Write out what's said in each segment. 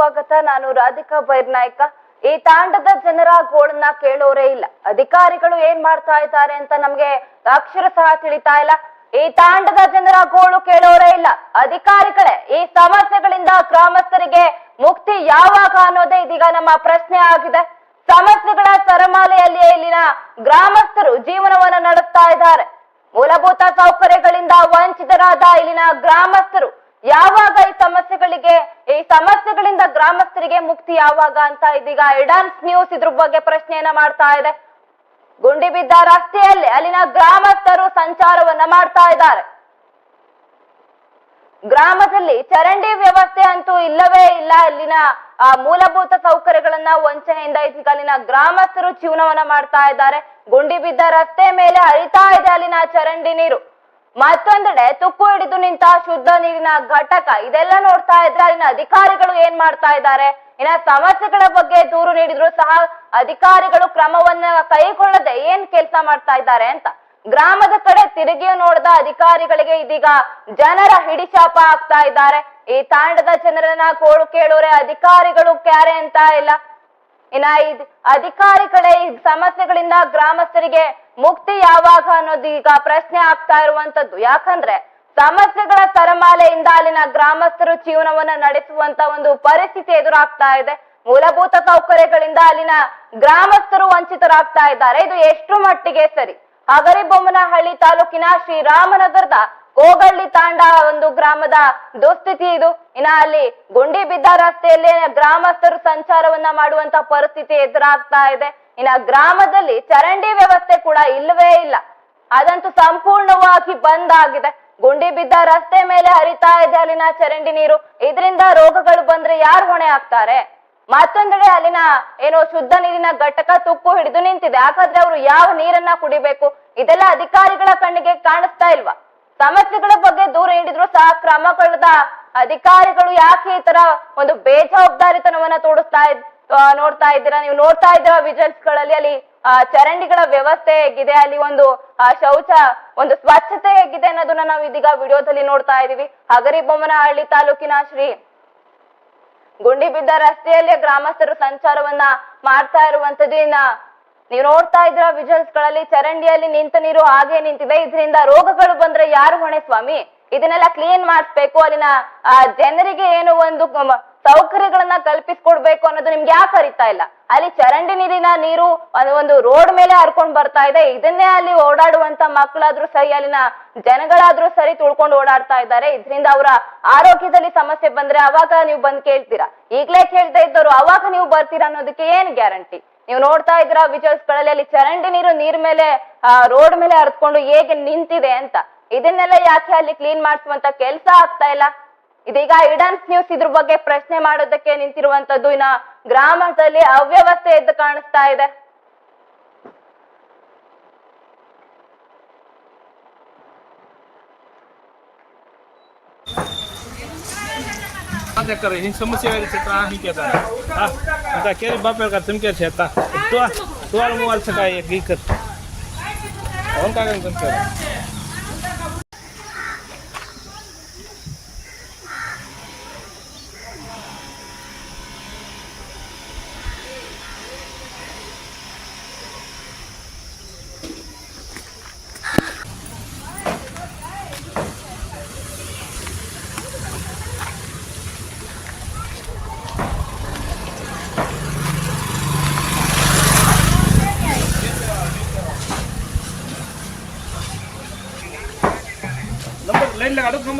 ಸ್ವಾಗತ. ನಾನು ರಾಧಿಕಾ ಬೈರ್ನಾಯ್ಕ ಈ ತಾಂಡದ ಜನರ ಗೋಳನ್ನ ಕೇಳೋರೇ ಇಲ್ಲ. ಅಧಿಕಾರಿಗಳು ಏನ್ ಮಾಡ್ತಾ ಇದ್ದಾರೆ ಅಂತ ನಮ್ಗೆ ಅಕ್ಷರ ಸಹ ತಿಳಿತಾ ಇಲ್ಲ. ಈ ತಾಂಡದ ಜನರ ಗೋಳು ಕೇಳೋರೇ ಇಲ್ಲ. ಅಧಿಕಾರಿಗಳೇ, ಈ ಸಮಸ್ಯೆಗಳಿಂದ ಗ್ರಾಮಸ್ಥರಿಗೆ ಮುಕ್ತಿ ಯಾವಾಗ ಅನ್ನೋದೇ ಇದೀಗ ನಮ್ಮ ಪ್ರಶ್ನೆ ಆಗಿದೆ. ಸಮಸ್ಯೆಗಳ ಸರಮಾಲೆಯಲ್ಲಿ ಇಲ್ಲಿನ ಗ್ರಾಮಸ್ಥರು ಜೀವನವನ್ನ ನಡೆಸ್ತಾ ಇದ್ದಾರೆ. ಮೂಲಭೂತ ಸೌಕರ್ಯಗಳಿಂದ ವಂಚಿತರಾದ ಇಲ್ಲಿನ ಗ್ರಾಮಸ್ಥರು ಯಾವಾಗ ಈ ಸಮಸ್ಯೆಗಳಿಗೆ, ಈ ಸಮಸ್ಯೆಗಳಿಂದ ಗ್ರಾಮಸ್ಥರಿಗೆ ಮುಕ್ತಿ ಯಾವಾಗ ಅಂತ ಇದೀಗ ಎಡಾನ್ಸ್ ನ್ಯೂಸ್ ಇದ್ರ ಬಗ್ಗೆ ಪ್ರಶ್ನೆಯನ್ನ ಮಾಡ್ತಾ ಇದೆ. ಗುಂಡಿ ಬಿದ್ದ ರಸ್ತೆಯಲ್ಲಿ ಅಲ್ಲಿನ ಗ್ರಾಮಸ್ಥರು ಸಂಚಾರವನ್ನ ಮಾಡ್ತಾ ಇದ್ದಾರೆ. ಗ್ರಾಮದಲ್ಲಿ ಚರಂಡಿ ವ್ಯವಸ್ಥೆ ಅಂತೂ ಇಲ್ಲವೇ ಇಲ್ಲ. ಅಲ್ಲಿನ, ಆ, ಮೂಲಭೂತ ಸೌಕರ್ಯಗಳನ್ನ ವಂಚನೆಯಿಂದ ಇದೀಗ ಅಲ್ಲಿನ ಗ್ರಾಮಸ್ಥರು ಜೀವನವನ್ನ ಮಾಡ್ತಾ ಇದ್ದಾರೆ. ಗುಂಡಿ ಬಿದ್ದ ರಸ್ತೆ ಮೇಲೆ ಹರಿತಾ ಇದೆ ಅಲ್ಲಿನ ಚರಂಡಿ ನೀರು. ಮತ್ತೊಂದೆಡೆ ತುಕ್ಕು ಹಿಡಿದು ನಿಂತ ಶುದ್ಧ ನೀರಿನ ಘಟಕ ಇದೆಲ್ಲ ನೋಡ್ತಾ ಇದ್ರೆ ಅಲ್ಲಿನ ಅಧಿಕಾರಿಗಳು ಏನ್ ಮಾಡ್ತಾ ಇದ್ದಾರೆ? ಇನ್ನ ಸಮಸ್ಯೆಗಳ ಬಗ್ಗೆ ದೂರು ನೀಡಿದ್ರು ಸಹ ಅಧಿಕಾರಿಗಳು ಕ್ರಮವನ್ನ ಕೈಗೊಳ್ಳದೆ ಏನ್ ಕೆಲಸ ಮಾಡ್ತಾ ಇದ್ದಾರೆ ಅಂತ. ಗ್ರಾಮದ ಕಡೆ ತಿರುಗಿ ನೋಡಿದ ಅಧಿಕಾರಿಗಳಿಗೆ ಇದೀಗ ಜನರ ಹಿಡಿಶಾಪ ಆಗ್ತಾ ಇದ್ದಾರೆ. ಈ ತಾಂಡದ ಜನರನ್ನ ಕೋಳು ಕೇಳೋರೆ ಅಧಿಕಾರಿಗಳು ಕ್ಯಾರೆ ಅಂತ ಇಲ್ಲ. ಇನ್ನ ಅಧಿಕಾರಿಗಳೇ ಈ ಸಮಸ್ಯೆಗಳಿಂದ ಗ್ರಾಮಸ್ಥರಿಗೆ ಮುಕ್ತಿ ಯಾವಾಗ ಅನ್ನೋದು ಈಗ ಪ್ರಶ್ನೆ ಆಗ್ತಾ ಇರುವಂತದ್ದು. ಯಾಕಂದ್ರೆ ಸಮಸ್ಯೆಗಳ ತರಮಾಲೆಯಿಂದ ಅಲ್ಲಿನ ಗ್ರಾಮಸ್ಥರು ಜೀವನವನ್ನ ನಡೆಸುವಂತ ಒಂದು ಪರಿಸ್ಥಿತಿ ಎದುರಾಗ್ತಾ ಇದೆ. ಮೂಲಭೂತ ಸೌಕರ್ಯಗಳಿಂದ ಅಲ್ಲಿನ ಗ್ರಾಮಸ್ಥರು ವಂಚಿತರಾಗ್ತಾ ಇದ್ದಾರೆ. ಇದು ಎಷ್ಟು ಮಟ್ಟಿಗೆ ಸರಿ? ಹಗರಿಬೊಮ್ಮನಹಳ್ಳಿ ತಾಲೂಕಿನ ಶ್ರೀರಾಮನಗರದ ಕೋಗಳ್ಳಿ ತಾಂಡ ಒಂದು ಗ್ರಾಮದ ದುಸ್ಥಿತಿ ಇದು. ಇನ್ನ ಅಲ್ಲಿ ಗುಂಡಿ ಬಿದ್ದ ರಸ್ತೆಯಲ್ಲಿ ಗ್ರಾಮಸ್ಥರು ಸಂಚಾರವನ್ನ ಮಾಡುವಂತ ಪರಿಸ್ಥಿತಿ ಎದುರಾಗ್ತಾ ಇದೆ. ಇನ್ನ ಗ್ರಾಮದಲ್ಲಿ ಚರಂಡಿ ವ್ಯವಸ್ಥೆ ಕೂಡ ಇಲ್ಲವೇ ಇಲ್ಲ. ಅದಂತೂ ಸಂಪೂರ್ಣವಾಗಿ ಬಂದ್ ಆಗಿದೆ. ಗುಂಡಿ ಬಿದ್ದ ರಸ್ತೆ ಮೇಲೆ ಹರಿತಾ ಇದೆ ಅಲ್ಲಿನ ಚರಂಡಿ ನೀರು. ಇದರಿಂದ ರೋಗಗಳು ಬಂದ್ರೆ ಯಾರು ಹೊಣೆ ಆಗ್ತಾರೆ? ಮತ್ತೊಂದೆಡೆ ಅಲ್ಲಿನ ಏನೋ ಶುದ್ಧ ನೀರಿನ ಘಟಕ ತುಕ್ಕು ಹಿಡಿದು ನಿಂತಿದೆ. ಹಾಗಾದ್ರೆ ಅವರು ಯಾವ ನೀರನ್ನ ಕುಡಿಬೇಕು? ಇದೆಲ್ಲ ಅಧಿಕಾರಿಗಳ ಕಣ್ಣಿಗೆ ಕಾಣಿಸ್ತಾ ಇಲ್ವಾ? ಸಮಸ್ಯೆಗಳ ಬಗ್ಗೆ ದೂರ ನೀಡಿದ್ರು ಸಹ ಕ್ರಮಗಳದ ಅಧಿಕಾರಿಗಳು. ಯಾಕೆ ಈ ತರ ಒಂದು ಬೇಜವಾಬ್ದಾರಿತನವನ್ನ ತೋಡಿಸ್ತಾ ಇದ್ ನೋಡ್ತಾ ಇದ್ದೀರಾ? ನೀವು ನೋಡ್ತಾ ಇದ್ದೀರಾ ವಿಜುವಲ್ಸ್ಗಳಲ್ಲಿ? ಅಲ್ಲಿ ಚರಂಡಿಗಳ ವ್ಯವಸ್ಥೆ ಹೇಗಿದೆ? ಅಲ್ಲಿ ಒಂದು ಶೌಚ, ಒಂದು ಸ್ವಚ್ಛತೆ ಹೇಗಿದೆ ಅನ್ನೋದನ್ನ ನಾವು ಇದೀಗ ವಿಡಿಯೋದಲ್ಲಿ ನೋಡ್ತಾ ಇದೀವಿ ಹಗರಿಬೊಮ್ಮನಹಳ್ಳಿ ತಾಲೂಕಿನ ಶ್ರೀ ಗುಂಡಿ ಬಿದ್ದ ರಸ್ತೆಯಲ್ಲಿ ಗ್ರಾಮಸ್ಥರು ಸಂಚಾರವನ್ನ ಮಾಡ್ತಾ ಇರುವಂತದ್ದು ನೀವು ನೋಡ್ತಾ ಇದ್ರ ವಿಜುವಲ್ಸ್ಗಳಲ್ಲಿ? ಚರಂಡಿಯಲ್ಲಿ ನಿಂತ ನೀರು ಹಾಗೆ ನಿಂತಿದೆ. ಇದರಿಂದ ರೋಗಗಳು ಬಂದ್ರೆ ಯಾರು ಹೊಣೆ ಸ್ವಾಮಿ? ಇದನ್ನೆಲ್ಲ ಕ್ಲೀನ್ ಮಾಡಿಸ್ಬೇಕು. ಅಲ್ಲಿನ ಜನರಿಗೆ ಏನು ಒಂದು ಸೌಕರ್ಯಗಳನ್ನ ಕಲ್ಪಿಸ್ಕೊಡ್ಬೇಕು ಅನ್ನೋದು ನಿಮ್ಗೆ ಯಾಕೆ ಅರಿತಾ ಇಲ್ಲ? ಅಲ್ಲಿ ಚರಂಡಿ ನೀರಿನ ನೀರು ಒಂದು ರೋಡ್ ಮೇಲೆ ಹರ್ಕೊಂಡ್ ಬರ್ತಾ ಇದೆ. ಇದನ್ನೇ ಅಲ್ಲಿ ಓಡಾಡುವಂತ ಮಕ್ಕಳಾದ್ರೂ ಸರಿ, ಅಲ್ಲಿನ ಜನಗಳಾದ್ರೂ ಸರಿ ತುಳ್ಕೊಂಡು ಓಡಾಡ್ತಾ ಇದ್ದಾರೆ. ಇದರಿಂದ ಅವರ ಆರೋಗ್ಯದಲ್ಲಿ ಸಮಸ್ಯೆ ಬಂದ್ರೆ ಅವಾಗ ನೀವು ಬಂದ್ ಕೇಳ್ತೀರಾ? ಈಗ್ಲೇ ಕೇಳ್ತಾ ಇದ್ದವ್ರು ಅವಾಗ ನೀವು ಬರ್ತೀರಾ ಅನ್ನೋದಕ್ಕೆ ಏನ್ ಗ್ಯಾರಂಟಿ? ನೀವು ನೋಡ್ತಾ ಇದ್ದೀರಾ ವಿಜುವಲ್ಸ್ ಅಲ್ಲಿ ಚರಂಡಿ ನೀರು ನೀರ್ ಮೇಲೆ, ಆ, ರೋಡ್ ಮೇಲೆ ಹರಿದ್ಕೊಂಡು ಹೇಗೆ ನಿಂತಿದೆ ಅಂತ. ಇದನ್ನೆಲ್ಲ ಯಾಕೆ ಅಲ್ಲಿ ಕ್ಲೀನ್ ಮಾಡಿಸುವಂತ ಕೆಲಸ ಆಗ್ತಾ ಇಲ್ಲ? ಇದೀಗ ಇಡನ್ಸ್ ನ್ಯೂಸ್ ಇದ್ರ ಬಗ್ಗೆ ಪ್ರಶ್ನೆ ಮಾಡೋದಕ್ಕೆ ನಿಂತಿರುವಂತದ್ದು ಇನ್ನ ಗ್ರಾಮದಲ್ಲಿ ಅವ್ಯವಸ್ಥೆ ಎದ್ದು ಕಾಣಿಸ್ತಾ ಇದೆ. ಹಿಂಗ್ ಸಮಸ್ಯೆ ಚಿತ್ರ ಹಿಂಗೆ ಅಂತ ಕೇಳಿ ಬಾಪ ತುಮಕೇರ್ ಸೇತ ತುವಾರ ಮೂವತ್ತು ಸಕ ಈಗ ಅವ್ನ लाइन लगा दो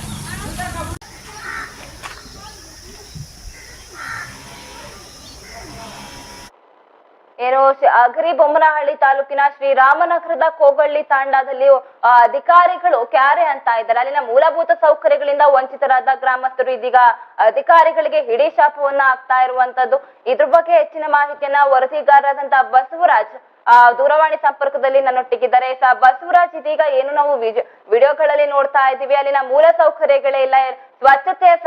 ಏನು ಬೊಮ್ಮನಹಳ್ಳಿ ತಾಲೂಕಿನ ಶ್ರೀರಾಮನಗರದ ಕೋಗಳ್ಳಿ ತಾಂಡದಲ್ಲಿ ಅಧಿಕಾರಿಗಳು ಕ್ಯಾರೆ ಅಂತ ಇದ್ದಾರೆ. ಅಲ್ಲಿನ ಮೂಲಭೂತ ಸೌಕರ್ಯಗಳಿಂದ ವಂಚಿತರಾದ ಗ್ರಾಮಸ್ಥರು ಇದೀಗ ಅಧಿಕಾರಿಗಳಿಗೆ ಹಿಡಿ ಶಾಪವನ್ನ ಆಗ್ತಾ ಇರುವಂತದ್ದು. ಇದ್ರ ಬಗ್ಗೆ ಹೆಚ್ಚಿನ ಮಾಹಿತಿಯನ್ನ ವರದಿಗಾರರಾದಂತಹ ಬಸವರಾಜ್, ಆ, ದೂರವಾಣಿ ಸಂಪರ್ಕದಲ್ಲಿ ನನ್ನೊಟ್ಟಿಗಿದ್ದಾರೆ. ಬಸವರಾಜ್, ಇದೀಗ ಏನು ನಾವು ವಿಡಿಯೋಗಳಲ್ಲಿ ನೋಡ್ತಾ ಇದ್ದೀವಿ. ಅಲ್ಲಿನ ಮೂಲ ಸೌಕರ್ಯಗಳೇ ಇಲ್ಲ. ಸ್ವಚ್ಛತೆ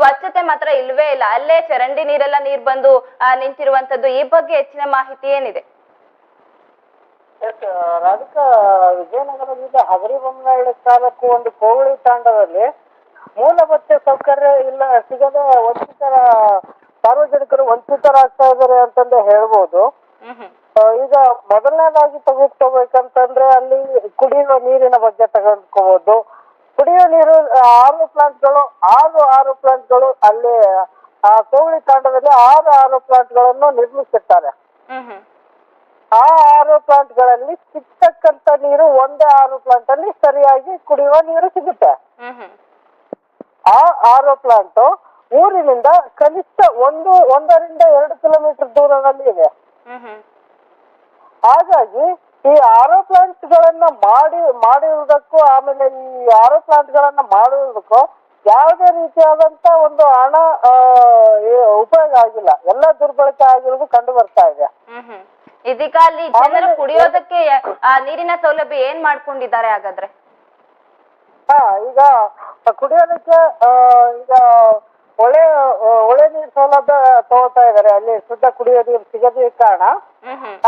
ಸ್ವಚ್ಛತೆ ಮಾತ್ರ ಇಲ್ವೇ ಇಲ್ಲ. ಅಲ್ಲೇ ಚರಂಡಿ ನೀರೆಲ್ಲ ನೀರ್ ಬಂದು ನಿಂತಿರುವಂತದ್ದು ಈ ಬಗ್ಗೆ ಹೆಚ್ಚಿನ ಮಾಹಿತಿ ಏನಿದೆ? ರಾಧಿಕಾ ವಿಜಯನಗರದಿಂದ ಹಗರಿಬೊಮ್ಮನಹಳ್ಳಿ ತಾಲೂಕು ಒಂದು ಕೋವಳಿ ತಾಂಡದಲ್ಲಿ ಮೂಲಭೂತ ಸೌಕರ್ಯ ಇಲ್ಲ ಸಿಗದೆ ವಂಚಿತರ ಸಾರ್ವಜನಿಕರು ವಂಚಿತರಾಗ್ತಾ ಇದ್ದಾರೆ ಅಂತಂದೇ ಹೇಳ್ಬೋದು. ಈಗ ಮೊದಲನೇದಾಗಿ ತೆಗೆದುಕೋಬೇಕಂತಂದ್ರೆ ಅಲ್ಲಿ ಕುಡಿಯುವ ನೀರಿನ ಬಗ್ಗೆ ತೆಗೆದುಕೋಬಹುದು ಕುಡಿಯುವ ನೀರು ಆರು ಪ್ಲಾಂಟ್ಗಳು ಆರು ಆರು ಪ್ಲಾಂಟ್ಗಳು ಅಲ್ಲಿ ಆ ಕೋವಳಿ ತಾಂಡದಲ್ಲಿ ಆರು ಆರು ಪ್ಲಾಂಟ್ಗಳನ್ನು ನಿರ್ಮಿಸಿರ್ತಾರೆ. ಆ ಆರು ಪ್ಲಾಂಟ್ಗಳಲ್ಲಿ ಸಿಗ್ತಕ್ಕಂತ ನೀರು ಒಂದೇ ಆರು ಪ್ಲಾಂಟ್ ಅಲ್ಲಿ ಸರಿಯಾಗಿ ಕುಡಿಯುವ ನೀರು ಸಿಗುತ್ತೆ. ಆ ಆರು ಪ್ಲಾಂಟ್ ಊರಿನಿಂದ ಕನಿಷ್ಠ ಒಂದು ಒಂದರಿಂದ ಎರಡು ಕಿಲೋಮೀಟರ್ ದೂರದಲ್ಲಿ ಇದೆ. ಹಾಗಾಗಿ ಈ ಆರೋ ಪ್ಲಾಂಟ್ ಗಳನ್ನ ಮಾಡಿ ಮಾಡಿರುವುದಕ್ಕೂ ಆಮೇಲೆ ಈ ಆರೋ ಪ್ಲಾಂಟ್ ಗಳನ್ನ ಮಾಡಿರೋದಕ್ಕೂ ಯಾವುದೇ ರೀತಿಯಾದಂತ ಒಂದು ಹಣ ಉಪಯೋಗ ಆಗಿಲ್ಲ. ಎಲ್ಲ ದುರ್ಬಳಕೆ ಆಗಿರುವುದು ಕಂಡು ಬರ್ತಾ ಇದೆ ಇದೀಗ ಅಲ್ಲಿ ಜನರು ಕುಡಿಯೋದಕ್ಕೆ ಆ ನೀರಿನ ಸೌಲಭ್ಯ ಏನ್ ಮಾಡ್ಕೊಂಡಿದ್ದಾರೆ ಹಾಗಾದ್ರೆ? ಹಾ ಈಗ ಕುಡಿಯೋದಕ್ಕೆ ಈಗ ಒಳ್ಳೆ ಒಳ್ಳೆ ನೀರು ಸೌಲಭ್ಯ ತಗೋತಾ ಇದಾರೆ ಅಲ್ಲಿ ಶುದ್ಧ ಕುಡಿಯೋ ನೀರು ಸಿಗದೇ ಕಾರಣ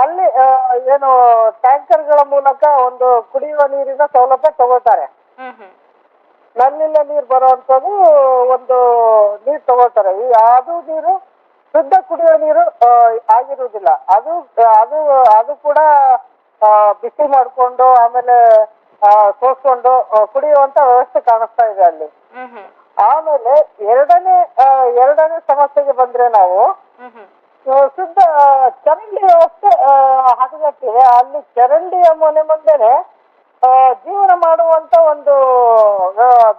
ಅಲ್ಲಿ ಏನು ಟ್ಯಾಂಕರ್ಗಳ ಮೂಲಕ ಒಂದು ಕುಡಿಯುವ ನೀರಿನ ಸೌಲಭ್ಯ ತಗೋತಾರೆ ನಲ್ಲಿಲ್ಲ ನೀರ್ ಬರುವಂತದ್ದು ಒಂದು ನೀರು ತಗೋತಾರೆ ಈ ಅದು ನೀರು ಶುದ್ಧ ಕುಡಿಯುವ ನೀರು ಆಗಿರುವುದಿಲ್ಲ. ಅದು ಅದು ಅದು ಕೂಡ ಬಿಸಿ ಮಾಡಿಕೊಂಡು ಆಮೇಲೆ ಸೋಸ್ಕೊಂಡು ಕುಡಿಯುವಂತ ವ್ಯವಸ್ಥೆ ಕಾಣಿಸ್ತಾ ಇದೆ ಅಲ್ಲಿ. ಆಮೇಲೆ ಎರಡನೇ ಎರಡನೇ ಸಮಸ್ಯೆಗೆ ಬಂದ್ರೆ ನಾವು ಶುದ್ಧ ಚರಂಡಿ ವ್ಯವಸ್ಥೆ ಹದಗಟ್ಟಿದೆ ಅಲ್ಲಿ ಚರಂಡಿಯ ಮನೆ ಮುಂದೆನೆ ಜೀವನ ಮಾಡುವಂತ ಒಂದು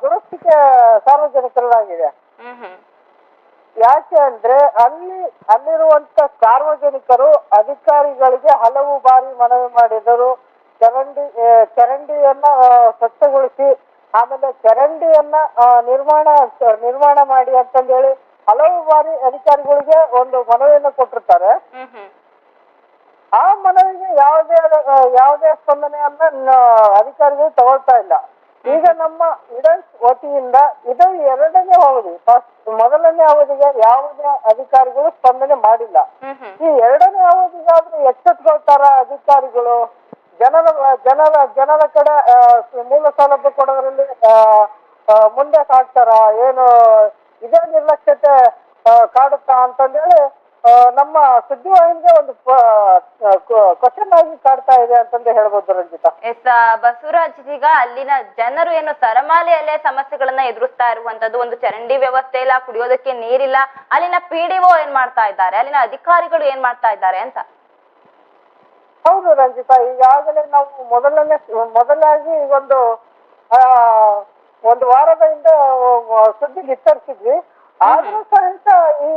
ದುರಸ್ತಿಗೆ ಸಾರ್ವಜನಿಕರಾಗಿದೆ ಯಾಕೆ ಅಂದ್ರೆ ಅಲ್ಲಿ ಅಲ್ಲಿರುವಂತ ಸಾರ್ವಜನಿಕರು ಅಧಿಕಾರಿಗಳಿಗೆ ಹಲವು ಬಾರಿ ಮನವಿ ಮಾಡಿದರು. ಚರಂಡಿ ಚರಂಡಿಯನ್ನ ಸ್ವಚ್ಛಗೊಳಿಸಿ ಆಮೇಲೆ ಚರಂಡಿಯನ್ನ ನಿರ್ಮಾಣ ನಿರ್ಮಾಣ ಮಾಡಿ ಅಂತಂದೇಳಿ ಹಲವು ಬಾರಿ ಅಧಿಕಾರಿಗಳಿಗೆ ಒಂದು ಮನವಿಯನ್ನು ಕೊಟ್ಟಿರ್ತಾರೆ. ಆ ಮನವಿಗೆ ಯಾವುದೇ ಯಾವುದೇ ಸ್ಪಂದನೆಯನ್ನ ಅಧಿಕಾರಿಗಳು ತಗೊಳ್ತಾ ಇಲ್ಲ. ಈಗ ನಮ್ಮ ಇಡನ್ಸ್ ವತಿಯಿಂದ ಇದು ಎರಡನೇ ಅವಧಿ ಫಸ್ಟ್ ಮೊದಲನೇ ಅವಧಿಗೆ ಯಾವುದೇ ಅಧಿಕಾರಿಗಳು ಸ್ಪಂದನೆ ಮಾಡಿಲ್ಲ. ಈ ಎರಡನೇ ಅವಧಿಗಾದ್ರೂ ಎಚ್ಚೆತ್ಕೊಳ್ತಾರ ಅಧಿಕಾರಿಗಳು? ಜನರ ಜನರ ಜನರ ಕಡೆ ಮೂಲ ಸೌಲಭ್ಯ ಕೊಡೋದ್ರಲ್ಲಿ ಮುಂದೆ ಸಾಗ್ತಾರ ಏನು, ಇದೇ ನಿರ್ಲಕ್ಷ್ಯತೆ ಕಾಡುತ್ತಾ ಅಂತಂದೇಳಿ ನಮ್ಮ ಸುದ್ದಿವಾಹಿನಿಗೆ ಒಂದು ಕ್ವಶನ್ ಆಗಿ ಕಾಡ್ತಾ ಇದೆ ಅಂತಂದು ಹೇಳ್ಬೋದು ರಂಜಿತ. ಎಸ್ ಬಸವರಾಜ್ ಈಗ ಅಲ್ಲಿನ ಜನರು ಏನು ಸರಮಾಲೆಯಲ್ಲೇ ಸಮಸ್ಯೆಗಳನ್ನ ಎದುರಿಸ್ತಾ ಇರುವಂತದ್ದು ಒಂದು ಚರಂಡಿ ವ್ಯವಸ್ಥೆ ಇಲ್ಲ, ಕುಡಿಯೋದಕ್ಕೆ ನೀರಿಲ್ಲ, ಅಲ್ಲಿನ ಪಿಡಿಒ ಏನ್ ಮಾಡ್ತಾ ಇದ್ದಾರೆ, ಅಲ್ಲಿನ ಅಧಿಕಾರಿಗಳು ಏನ್ ಮಾಡ್ತಾ ಇದ್ದಾರೆ ಅಂತ? ಹೌದು ರಂಜಿತಾ ಈಗಾಗಲೇ ನಾವು ಮೊದಲನೇ ಮೊದಲಾಗಿ ಒಂದು ಆ, ಒಂದು ವಾರದ ಹಿಂದೆ ಸುದ್ದಿ ಬಿತ್ತರಿಸಿದ್ವಿ. ಆದ್ರೂ ಸಹಿತ ಈ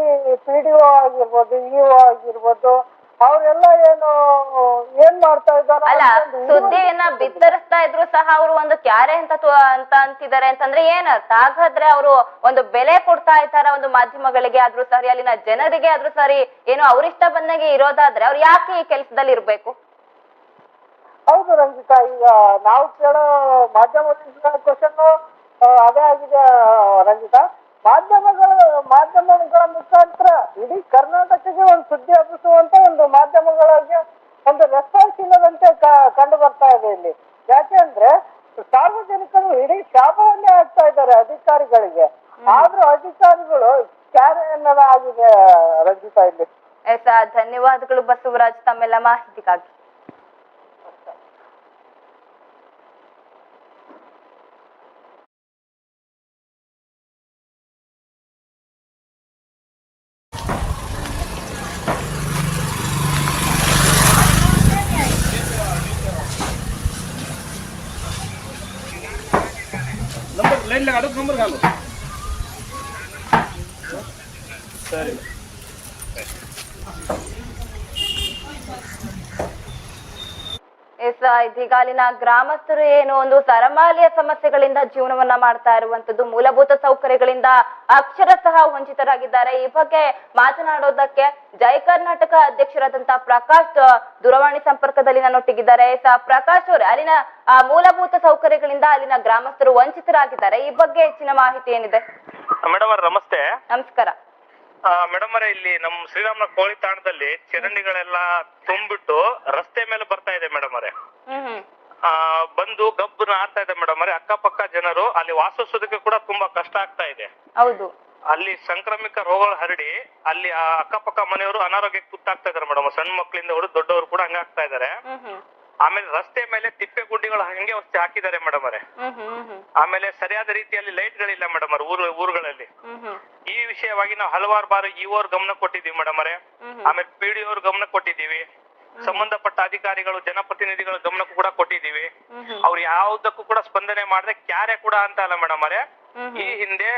ಪಿ ಡಿ ಒ ಆಗಿರ್ಬೋದು ಇ ಒ ಆಗಿರ್ಬೋದು ಅವರೆಲ್ಲ ಏನು ಏನ್ ಮಾಡ್ತಾ ಇದ್ದಾರೆ ಅಲ್ಲ ಸುದ್ದಿಯನ್ನ ಬಿತ್ತರಿಸ್ತಾ ಇದ್ರು ಸಹ ಅವರು ಒಂದು ಕ್ಯಾರೆ ಅಂತ ಅಂತ ಅಂತಿದ್ದಾರೆ ಅಂತಂದ್ರೆ ಏನ್ ಅರ್ಥ? ಹಾಗಾದ್ರೆ ಅವರು ಒಂದು ಬೆಲೆ ಕೊಡ್ತಾ ಇದ್ದಾರೆ ಒಂದು ಮಾಧ್ಯಮಗಳಿಗೆ? ಆದ್ರೂ ಸರಿ ಅಲ್ಲಿನ ಜನರಿಗೆ ಆದ್ರೂ ಸರಿ ಏನು ಅವ್ರಿಷ್ಟ ಬಂದಂಗೆ ಇರೋದಾದ್ರೆ ಅವ್ರು ಯಾಕೆ ಈ ಕೆಲಸದಲ್ಲಿ ಇರ್ಬೇಕು? ಹೌದು ರಂಜಿತಾ ಈಗ ನಾವು ಕೇಳೋ ಮಾಧ್ಯಮದಿಂದ ಕ್ವಶನ್ ಅದೇ ಆಗಿದೆ ರಂಜಿತಾ. ಮಾಧ್ಯಮಗಳ ಮಾಧ್ಯಮಗಳ ಮುಖಾಂತರ ಇಡೀ ಕರ್ನಾಟಕಕ್ಕೆ ಒಂದು ಸುದ್ದಿ ಹಬ್ಬಿಸುವಂತ ಒಂದು ಮಾಧ್ಯಮಗಳಿಗೆ ಒಂದು ರೆಸ್ಪಾನ್ಸ್ ಇಲ್ಲದಂತೆ ಕ- ಕಂಡು ಬರ್ತಾ ಇದೆ ಇಲ್ಲಿ. ಯಾಕೆ ಅಂದ್ರೆ ಸಾರ್ವಜನಿಕರು ಇಡೀ ಶಾಪವನ್ನೇ ಆಗ್ತಾ ಇದ್ದಾರೆ ಅಧಿಕಾರಿಗಳಿಗೆ. ಆದ್ರೂ ಅಧಿಕಾರಿಗಳು ಆಗಿದೆ ರಂಜಿತಾ ಇಲ್ಲಿ. ಧನ್ಯವಾದಗಳು ಬಸವರಾಜ್ ತಮ್ಮೆಲ್ಲ ಮಾಹಿತಿಗಾಗಿ. ಎಸ್ ಇದೀಗ ಅಲ್ಲಿನ ಗ್ರಾಮಸ್ಥರು ಏನು ಒಂದು ತರಮಾಲಿಯ ಸಮಸ್ಯೆಗಳಿಂದ ಜೀವನವನ್ನ ಮಾಡ್ತಾ ಇರುವಂತದ್ದು ಮೂಲಭೂತ ಸೌಕರ್ಯಗಳಿಂದ ಅಕ್ಷರಶಃ ವಂಚಿತರಾಗಿದ್ದಾರೆ. ಈ ಬಗ್ಗೆ ಮಾತನಾಡೋದಕ್ಕೆ ಜೈ ಕರ್ನಾಟಕ ಅಧ್ಯಕ್ಷರಾದಂತಹ ಪ್ರಕಾಶ್ ದೂರವಾಣಿ ಸಂಪರ್ಕದಲ್ಲಿ ನನ್ನೊಟ್ಟಿಗಿದ್ದಾರೆ. ಪ್ರಕಾಶ್ ಅವರೇ ಅಲ್ಲಿನ ಮೂಲಭೂತ ಸೌಕರ್ಯಗಳಿಂದ ಅಲ್ಲಿನ ಗ್ರಾಮಸ್ಥರು ವಂಚಿತರಾಗಿದ್ದಾರೆ. ಈ ಬಗ್ಗೆ ಹೆಚ್ಚಿನ ಮಾಹಿತಿ ಏನಿದೆ? ಮೇಡಮ್ ನಮಸ್ತೆ. ನಮಸ್ಕಾರ. ಮೇಡಮ್ ಅವರೇ ಇಲ್ಲಿ ನಮ್ ಶ್ರೀರಾಮನ ಕೋಳಿ ತಾಣದಲ್ಲಿ ಚರಂಡಿಗಳೆಲ್ಲ ತುಂಬಿಟ್ಟು ರಸ್ತೆ ಮೇಲೆ ಬರ್ತಾ ಇದೆ ಮೇಡಮ್ ಅವರೇ. ಬಂದು ಗಬ್ಬು ಆಡ್ತಾ ಇದೆ ಮೇಡಮ್ ಅವರೇ. ಅಕ್ಕಪಕ್ಕ ಜನರು ಅಲ್ಲಿ ವಾಸಿಸೋದಕ್ಕೆ ಕೂಡ ತುಂಬಾ ಕಷ್ಟ ಆಗ್ತಾ ಇದೆ. ಹೌದು. ಅಲ್ಲಿ ಸಾಂಕ್ರಾಮಿಕ ರೋಗಗಳು ಹರಡಿ ಅಲ್ಲಿ ಆ ಅಕ್ಕಪಕ್ಕ ಮನೆಯವರು ಅನಾರೋಗ್ಯಕ್ಕೆ ತುತ್ತಾಗ್ತಾ ಇದಾರೆ ಮೇಡಮ್ ಸಣ್ಣ ಮಕ್ಕಳಿಂದ ಹೊಡೆದು ದೊಡ್ಡವರು ಕೂಡ ಹಂಗಾಗ್ತಾ ಇದಾರೆ ಆಮೇಲೆ ರಸ್ತೆ ಮೇಲೆ ತಿಪ್ಪೆ ಗುಂಡಿಗಳು ಹಂಗೆ ವಸ್ತಿ ಹಾಕಿದ್ದಾರೆ ಮೇಡಮ್ ಅವರೇ. ಆಮೇಲೆ ಸರಿಯಾದ ರೀತಿಯಲ್ಲಿ ಲೈಟ್ ಗಳಿಲ್ಲ ಮೇಡಮ್ ಅವ್ರ ಊರು ಊರುಗಳಲ್ಲಿ. ಈ ವಿಷಯವಾಗಿ ನಾವು ಹಲವಾರು ಬಾರಿ ಇಒರ್ ಗಮನ ಕೊಟ್ಟಿದ್ದೀವಿ ಮೇಡಮ್ ಅವರೇ. ಆಮೇಲೆ ಪಿ ಡಿ ಅವ್ರ ಗಮನ ಕೊಟ್ಟಿದ್ದೀವಿ. ಸಂಬಂಧಪಟ್ಟ ಅಧಿಕಾರಿಗಳು ಜನಪ್ರತಿನಿಧಿಗಳು ಗಮನಕ್ಕೂ ಕೂಡ ಕೊಟ್ಟಿದ್ದೀವಿ. ಅವ್ರು ಯಾವುದಕ್ಕೂ ಕೂಡ ಸ್ಪಂದನೆ ಮಾಡದೆ ಕ್ಯಾರೆ ಕೂಡ ಅಂತ ಅಲ್ಲ ಮೇಡಮ್ ಅವರೇ. ಈ ಹಿಂದೆ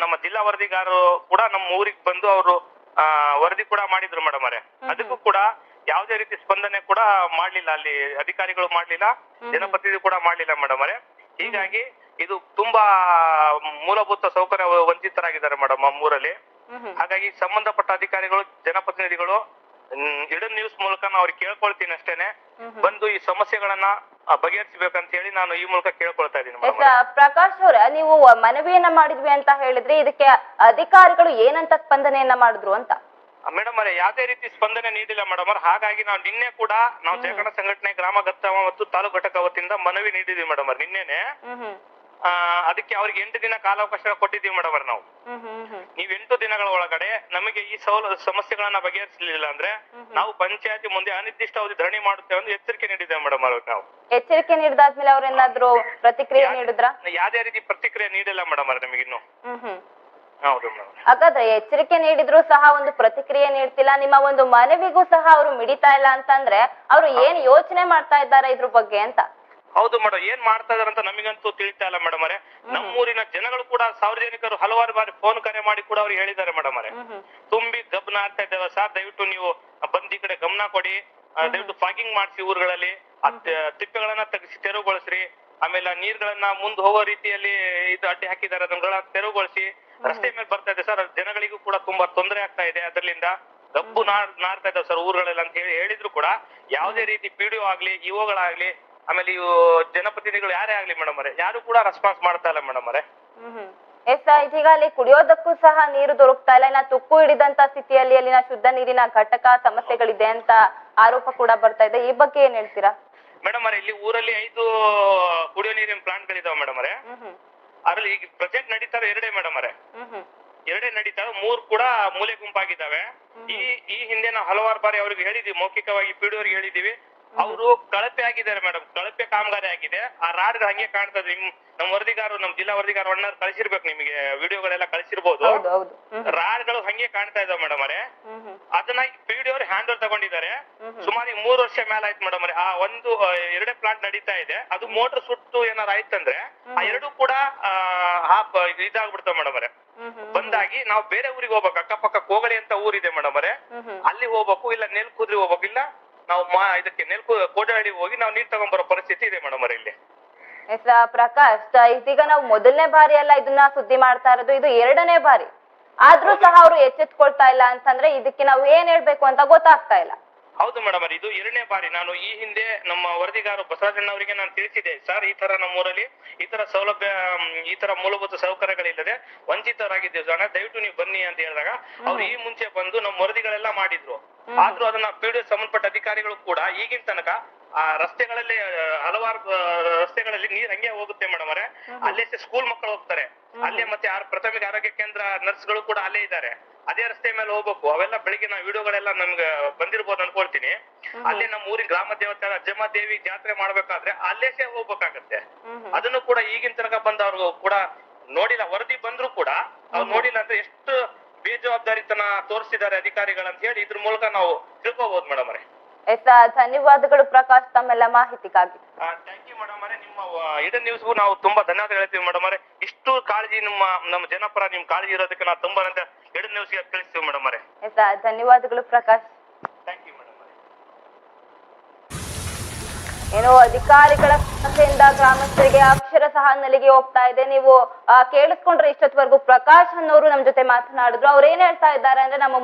ನಮ್ಮ ಜಿಲ್ಲಾ ವರದಿಗಾರರು ಕೂಡ ನಮ್ಮ ಊರಿಗೆ ಬಂದು ಅವರು ವರದಿ ಕೂಡ ಮಾಡಿದ್ರು ಮೇಡಮ್ ಅವರೇ. ಅದಕ್ಕೂ ಕೂಡ ಯಾವುದೇ ರೀತಿ ಸ್ಪಂದನೆ ಕೂಡ ಮಾಡ್ಲಿಲ್ಲ ಅಲ್ಲಿ ಅಧಿಕಾರಿಗಳು ಮಾಡ್ಲಿಲ್ಲ ಜನಪ್ರತಿನಿಧಿ ಕೂಡ ಮಾಡ್ಲಿಲ್ಲ ಮೇಡಮ್ ಅವರೇ. ಹೀಗಾಗಿ ಇದು ತುಂಬಾ ಮೂಲಭೂತ ಸೌಕರ್ಯ ವಂಚಿತರಾಗಿದ್ದಾರೆ ಮೇಡಮ್ ನಮ್ಮೂರಲ್ಲಿ ಹಾಗಾಗಿ ಸಂಬಂಧಪಟ್ಟ ಅಧಿಕಾರಿಗಳು ಜನಪ್ರತಿನಿಧಿಗಳು ಇಡನ್ ನ್ಯೂಸ್ ಮೂಲಕ ನಾವು ಅವ್ರಿಗೆ ಕೇಳ್ಕೊಳ್ತೀನಿ ಅಷ್ಟೇನೆ. ಬಂದು ಈ ಸಮಸ್ಯೆಗಳನ್ನ ಬಗೆಹರಿಸಬೇಕಂತ ಹೇಳಿ ನಾನು ಈ ಮೂಲಕ ಕೇಳ್ಕೊಳ್ತಾ ಇದ್ದೀನಿ ಪ್ರಕಾಶ್ ಅವರ ನೀವು ಮನವಿಯನ್ನ ಮಾಡಿದ್ವಿ ಅಂತ ಹೇಳಿದ್ರೆ ಇದಕ್ಕೆ ಅಧಿಕಾರಿಗಳು ಏನಂತ ಸ್ಪಂದನೆಯನ್ನ ಮಾಡಿದ್ರು ಅಂತ? ಮೇಡಮ್ ಅವರೇ ಯಾವುದೇ ರೀತಿ ಸ್ಪಂದನೆ ನೀಡಿಲ್ಲ ಮೇಡಮ್ ಅವ್ರ. ಹಾಗಾಗಿ ನಾವು ನಿನ್ನೆ ಕೂಡ ನಾವು ಜಯಕಣ ಸಂಘಟನೆ ಗ್ರಾಮ ಗತ್ತ ಮತ್ತು ತಾಲೂಕು ಘಟಕ ವತಿಯಿಂದ ಮನವಿ ನೀಡಿದ್ವಿ ಮೇಡಮ್ ಅವ್ರ ನಿನ್ನೆನೆ. ಆ, ಅದಕ್ಕೆ ಅವ್ರಿಗೆ ಎಂಟು ದಿನ ಕಾಲಾವಕಾಶ ಕೊಟ್ಟಿದ್ದೀವಿ ಮೇಡಮ್ ಅವ್ರ ನಾವು. ನೀವ್ ಎಂಟು ದಿನಗಳ ಒಳಗಡೆ ನಮಗೆ ಈ ಸೌಲ ಸಮಸ್ಯೆಗಳನ್ನ ಬಗೆಹರಿಸಲಿಲ್ಲ ಅಂದ್ರೆ ನಾವು ಪಂಚಾಯತಿ ಮುಂದೆ ಅನಿರ್ದಿಷ್ಟ ಅವಧಿ ಧರಣಿ ಮಾಡುತ್ತೇವೆ ಅಂತ ಎಚ್ಚರಿಕೆ ನೀಡಿದ್ದೇವೆ ಮೇಡಮ್ ಅವ್ರಿಗೆ ನಾವು. ಎಚ್ಚರಿಕೆ ನೀಡಿದಾದ್ಮೇಲೆ ಅವ್ರೇನಾದ್ರು ಪ್ರತಿಕ್ರಿಯೆ ನೀಡಿದ್ರ? ಯಾವುದೇ ರೀತಿ ಪ್ರತಿಕ್ರಿಯೆ ನೀಡಿಲ್ಲ ಮೇಡಮ್ ಅವ್ರೆ ನಮಗೆ ಇನ್ನು ಹ್ಮ್ ಹ್ಮ್. ಹೌದು ಮೇಡಮ್ ಹಾಗಾದ್ರೆ ಎಚ್ಚರಿಕೆ ನೀಡಿದ್ರು ಸಹ ಒಂದು ಪ್ರತಿಕ್ರಿಯೆ ನೀಡ್ತಿಲ್ಲ ನಿಮ್ಮ ಒಂದು ಮನವಿಗೂ ಸಹ ಅವರು ಮಿಡಿತಾ ಇಲ್ಲ ಅಂತಂದ್ರೆ ಅವರು ಏನ್ ಯೋಚನೆ ಮಾಡ್ತಾ ಇದ್ದಾರೆ ಇದ್ರ ಬಗ್ಗೆ ಅಂತ? ಹೌದು ಮೇಡಮ್ ಏನ್ ಮಾಡ್ತಾ ಇದಾರೆ ಅಂತ ನಮಗಂತೂ ತಿಳಿತಾ ಇಲ್ಲ ಮೇಡಮ್ ಅರೆ ನಮ್ಮೂರಿನ ಜನಗಳು ಕೂಡ ಸಾರ್ವಜನಿಕರು ಹಲವಾರು ಬಾರಿ ಫೋನ್ ಕರೆ ಮಾಡಿ ಕೂಡ ಅವ್ರು ಹೇಳಿದ್ದಾರೆ ಮೇಡಮ್ ಹ್ಮ್ ತುಂಬಿ ಗಮನ ಆಗ್ತಾ ಇದ್ದೇವೆ. ಸರ್ ದಯವಿಟ್ಟು ನೀವು ಬಂದ್ ಈ ಕಡೆ ಗಮನ ಕೊಡಿ. ದಯವಿಟ್ಟು ಫಾಗಿಂಗ್ ಮಾಡಿಸಿ ಊರುಗಳಲ್ಲಿ. ತಿಪ್ಪೆಗಳನ್ನ ತೆಗೆಸಿ ತೆರವುಗೊಳಿಸ್ರಿ. ಆಮೇಲೆ ನೀರ್ಗಳನ್ನ ಮುಂದ್ ಹೋಗೋ ರೀತಿಯಲ್ಲಿ ಇದು ಅಡ್ಡಿ ಹಾಕಿದ್ದಾರೆ. ಅದನ್ನ ತೆರವುಗೊಳಿಸಿ. ರಸ್ತೆ ಮೇಲೆ ಬರ್ತಾ ಇದೆ ಸರ್ ಜನಗಳಿಗೂ ಕೂಡ ತುಂಬಾ ತೊಂದರೆ ಆಗ್ತಾ ಇದೆ. ಅದರಿಂದ ಗಬ್ಬು ನಾರ್ ನಾರ್ತಾ ಇದಾವೆ ಸರ್ ಊರುಗಳೆಲ್ಲ ಅಂತ ಹೇಳಿ ಹೇಳಿದ್ರು ಕೂಡ ಯಾವುದೇ ರೀತಿ ಪಿಡಿಒ ಆಗ್ಲಿ ಇಒಗಳಾಗ್ಲಿ ಆಮೇಲೆ ಇವು ಜನಪ್ರತಿನಿಧಿಗಳು ಯಾರೇ ಆಗ್ಲಿ ಮೇಡಮ್ ಅವರೇ ಯಾರು ಕೂಡ ರೆಸ್ಪಾನ್ಸ್ ಮಾಡ್ತಾ ಇಲ್ಲ ಮೇಡಮ್ ಅವರೇ. ಎಸ್ ಇದೀಗ ಅಲ್ಲಿ ಕುಡಿಯೋದಕ್ಕೂ ಸಹ ನೀರು ದೊರಕ್ತಾ ಇಲ್ಲ. ಇನ್ನ ತುಕ್ಕು ಹಿಡಿದಂತ ಸ್ಥಿತಿಯಲ್ಲಿ ಅಲ್ಲಿನ ಶುದ್ಧ ನೀರಿನ ಘಟಕ ಸಮಸ್ಯೆಗಳಿದೆ ಅಂತ ಆರೋಪ ಕೂಡ ಬರ್ತಾ ಇದೆ. ಈ ಬಗ್ಗೆ ಏನ್ ಹೇಳ್ತೀರಾ? ಮೇಡಮ್ ಅವರೇ ಇಲ್ಲಿ ಊರಲ್ಲಿ ಐದು ಕುಡಿಯೋ ನೀರಿನ ಪ್ಲಾಂಟ್ಗಳಿದಾವೆ ಮೇಡಮ್ ಅವರೇ. ಅದ್ರಲ್ಲಿ ಈಗ ಪ್ರೆಸೆಂಟ್ ನಡೀತಾ ಇರೋ ಎರಡೇ ಮೇಡಮ್ ಅರೆ ಎರಡೇ ನಡೀತಾವೆ ಮೂರ್ ಕೂಡ ಮೂಲೆ ಗುಂಪಾಗಿದ್ದಾವೆ. ಈ ಈ ಹಿಂದೆ ನಾವು ಹಲವಾರು ಬಾರಿ ಅವ್ರಿಗೆ ಹೇಳಿದೀವಿ ಮೌಖಿಕವಾಗಿ ಪಿಡಿಯೋರಿಗೆ ಹೇಳಿದೀವಿ ಅವರು ಕಳಪೆ ಆಗಿದ್ದಾರೆ ಮೇಡಮ್. ಕಳಪೆ ಕಾಮಗಾರಿ ಆಗಿದೆ. ಆ ರಾಡ್ಗಳು ಹಂಗೆ ಕಾಣ್ತದೆ ನಿಮ್ ನಮ್ ವರದಿಗಾರರು ನಮ್ ಜಿಲ್ಲಾ ವರದಿಗಾರ ಅಣ್ಣ ಕಳಿಸಿರ್ಬೇಕು ನಿಮಗೆ. ವಿಡಿಯೋಗಳೆಲ್ಲ ಕಳಿಸಿರ್ಬೋದು. ರಾಡ್ಗಳು ಹಂಗೆ ಕಾಣ್ತಾ ಇದಾವೆ ಮೇಡಮ್ ಅವರೇ. ಅದನ್ನ ಪಿಡಿಯೋ ಪಿಡಿಯವ್ರು ಹ್ಯಾಂಡ್ ಓವರ್ ತಗೊಂಡಿದ್ದಾರೆ. ಸುಮಾರು ಮೂರು ವರ್ಷ ಮೇಲೆ ಆಯ್ತು ಮೇಡಮ್ ಆ ಒಂದು ಎರಡೇ ಪ್ಲಾಂಟ್ ನಡೀತಾ ಇದೆ. ಅದು ಮೋಟರ್ ಸುಟ್ಟು ಏನಾರ ಆಯ್ತಂದ್ರೆ ಆ ಎರಡು ಕೂಡ ಇದಾಗ್ಬಿಡ್ತಾವ ಮೇಡಮ್ ಅವರೇ. ಬಂದಾಗಿ ನಾವು ಬೇರೆ ಊರಿಗೆ ಹೋಗ್ಬೇಕು. ಅಕ್ಕಪಕ್ಕ ಕೋಗಳಿ ಅಂತ ಊರಿದೆ ಮೇಡಮ್ ಅವರೇ. ಅಲ್ಲಿ ಹೋಗ್ಬೇಕು ಇಲ್ಲ ನೆಲ್ಕುದ್ರಿ ಹೋಗ್ಬೇಕು ಇಲ್ಲ ನಾವು ಮಾ ಇದಕ್ಕೆ ನೆಲ್ಕು ಕೋಟಹಳ್ಳಿ ಹೋಗಿ ನಾವು ನೀರ್ ತಗೊಂಡ್ಬರೋ ಪರಿಸ್ಥಿತಿ ಇದೆ ಮೇಡಮ್ ಅವರೇ ಇಲ್ಲಿ. ಎಸ್ ಪ್ರಕಾಶ್ ಇದೀಗ ನಾವು ಮೊದಲನೇ ಬಾರಿ ಅಲ್ಲ ಇದನ್ನ ಸುದ್ದಿ ಮಾಡ್ತಾ ಇರೋದು ಇದು ಎರಡನೇ ಬಾರಿ. ಆದ್ರೂ ಸಹ ಅವರು ಎಚ್ಚೆತ್ಕೊಳ್ತಾ ಇಲ್ಲ ಅಂತಂದ್ರೆ ಇದಕ್ಕೆ ನಾವು ಏನ್ ಹೇಳ್ಬೇಕು ಅಂತ ಗೊತ್ತಾಗ್ತಾ ಇಲ್ಲ. ಹೌದು ಮೇಡಮ್ ಇದು ಎರಡನೇ ಬಾರಿ. ನಾನು ಈ ಹಿಂದೆ ನಮ್ಮ ವರದಿಗಾರ ಬಸವರಾಜಣ್ಣ ಅವರಿಗೆ ನಾನು ತಿಳಿಸಿದೆ ಸರ್ ಈ ತರ ನಮ್ಮ ಊರಲ್ಲಿ ಈ ತರ ಸೌಲಭ್ಯ ಈ ತರ ಮೂಲಭೂತ ಸೌಕರ್ಯಗಳಿಲ್ಲದೆ ವಂಚಿತರಾಗಿದ್ದೇವೆ. ಜನ ದಯವಿಟ್ಟು ನೀವು ಬನ್ನಿ ಅಂತ ಹೇಳಿದಾಗ ಅವ್ರು ಈ ಮುಂಚೆ ಬಂದು ನಮ್ಮ ವರದಿಗಳೆಲ್ಲ ಮಾಡಿದ್ರು. ಆದ್ರೂ ಅದನ್ನ ಪಿಡಿಒ ಸಂಬಂಧಪಟ್ಟ ಅಧಿಕಾರಿಗಳು ಕೂಡ ಈಗಿನ ತನಕ ಆ ರಸ್ತೆಗಳಲ್ಲಿ ಹಲವಾರು ರಸ್ತೆಗಳಲ್ಲಿ ನೀರ್ ಹಂಗೆ ಹೋಗುತ್ತೆ ಮೇಡಮ್ ಅವರೇ. ಅಲ್ಲೇ ಸ್ಕೂಲ್ ಮಕ್ಕಳು ಹೋಗ್ತಾರೆ. ಅಲ್ಲೇ ಮತ್ತೆ ಪ್ರಾಥಮಿಕ ಆರೋಗ್ಯ ಕೇಂದ್ರ ನರ್ಸ್ಗಳು ಕೂಡ ಅಲ್ಲೇ ಇದ್ದಾರೆ. ಅದೇ ರಸ್ತೆ ಮೇಲೆ ಹೋಗ್ಬೇಕು. ಅವೆಲ್ಲ ಬೆಳಿಗ್ಗೆ ನಾವು ವಿಡಿಯೋಗಳೆಲ್ಲ ನಮ್ಗೆ ಬಂದಿರ್ಬೋದು ಅನ್ಕೊಳ್ತೀನಿ. ಅಲ್ಲೇ ನಮ್ಮ ಊರಿನ ಗ್ರಾಮ ದೇವತೆ ಅಜ್ಜಮ್ಮ ದೇವಿ ಜಾತ್ರೆ ಮಾಡ್ಬೇಕಾದ್ರೆ ಅಲ್ಲೇಸೇ ಹೋಗ್ಬೇಕಾಗತ್ತೆ. ಅದನ್ನು ಕೂಡ ಈಗಿನ ತನಕ ಬಂದವ್ರು ಕೂಡ ನೋಡಿಲ್ಲ. ವರದಿ ಬಂದ್ರು ಕೂಡ ಅವ್ರು ನೋಡಿಲ್ಲ ಅಂದ್ರೆ ಎಷ್ಟು ಬೇಜವಾಬ್ದಾರಿತನ ತೋರಿಸಿದ್ದಾರೆ ಅಧಿಕಾರಿಗಳು ಅಧಿಕಾರಿಗಳಂತ ಹೇಳಿ ಇದ್ರ ಮೂಲಕ ನಾವು ತಿಳ್ಕೋಬಹುದು ಮೇಡಮ್ ಅವರೇ. ಎಸ್ ಧನ್ಯವಾದಗಳು ಪ್ರಕಾಶ್ ತಮ್ಮೆಲ್ಲ ಮಾಹಿತಿಗಾಗಿ. ಥ್ಯಾಂಕ್ ಯು ಮೇಡಮ್ ಅವರೇ. ನಿಮ್ಮ ಇಡನ್ ನ್ಯೂಸ್ಗೂ ನಾವು ತುಂಬಾ ಧನ್ಯವಾದ ಹೇಳ್ತೀವಿ ಮೇಡಮ್ ಅವರೇ. ಇಷ್ಟು ಕಾಳಜಿ ನಿಮ್ಮ ನಮ್ಮ ಜನಪರ ನಿಮ್ ಕಾಳಜಿ ಇರೋದಕ್ಕೆ ನಾವು ತುಂಬಾ ಅಂತ ಇಡನ್ ನ್ಯೂಸ್ಗೆ ಕಳಿಸ್ತೀವಿ ಮೇಡಮ್ ಅವರೇ. ಎಸ್ ಧನ್ಯವಾದಗಳು ಪ್ರಕಾಶ್. ಥ್ಯಾಂಕ್ ಯು ಮೇಡಮ್ ಏನು ಅಧಿಕಾರಿಗಳ ಸಮಸ್ಯೆಯಿಂದ ಗ್ರಾಮಸ್ಥರಿಗೆ ಅಕ್ಷರ ಸಹ ನಲಿಗೆ ಹೋಗ್ತಾ ಇದೆ. ನೀವು ಕೇಳಿಸ್ಕೊಂಡ್ರೆ ಇಷ್ಟೊತ್ತವರೆಗೂ ಪ್ರಕಾಶ್ ಅನ್ನೋರು ನಮ್ ಜೊತೆ ಮಾತನಾಡಿದ್ರು. ಅವ್ರು ಏನ್ ಹೇಳ್ತಾ ಇದ್ದಾರೆ ಅಂದ್ರೆ ನಮ್ಮ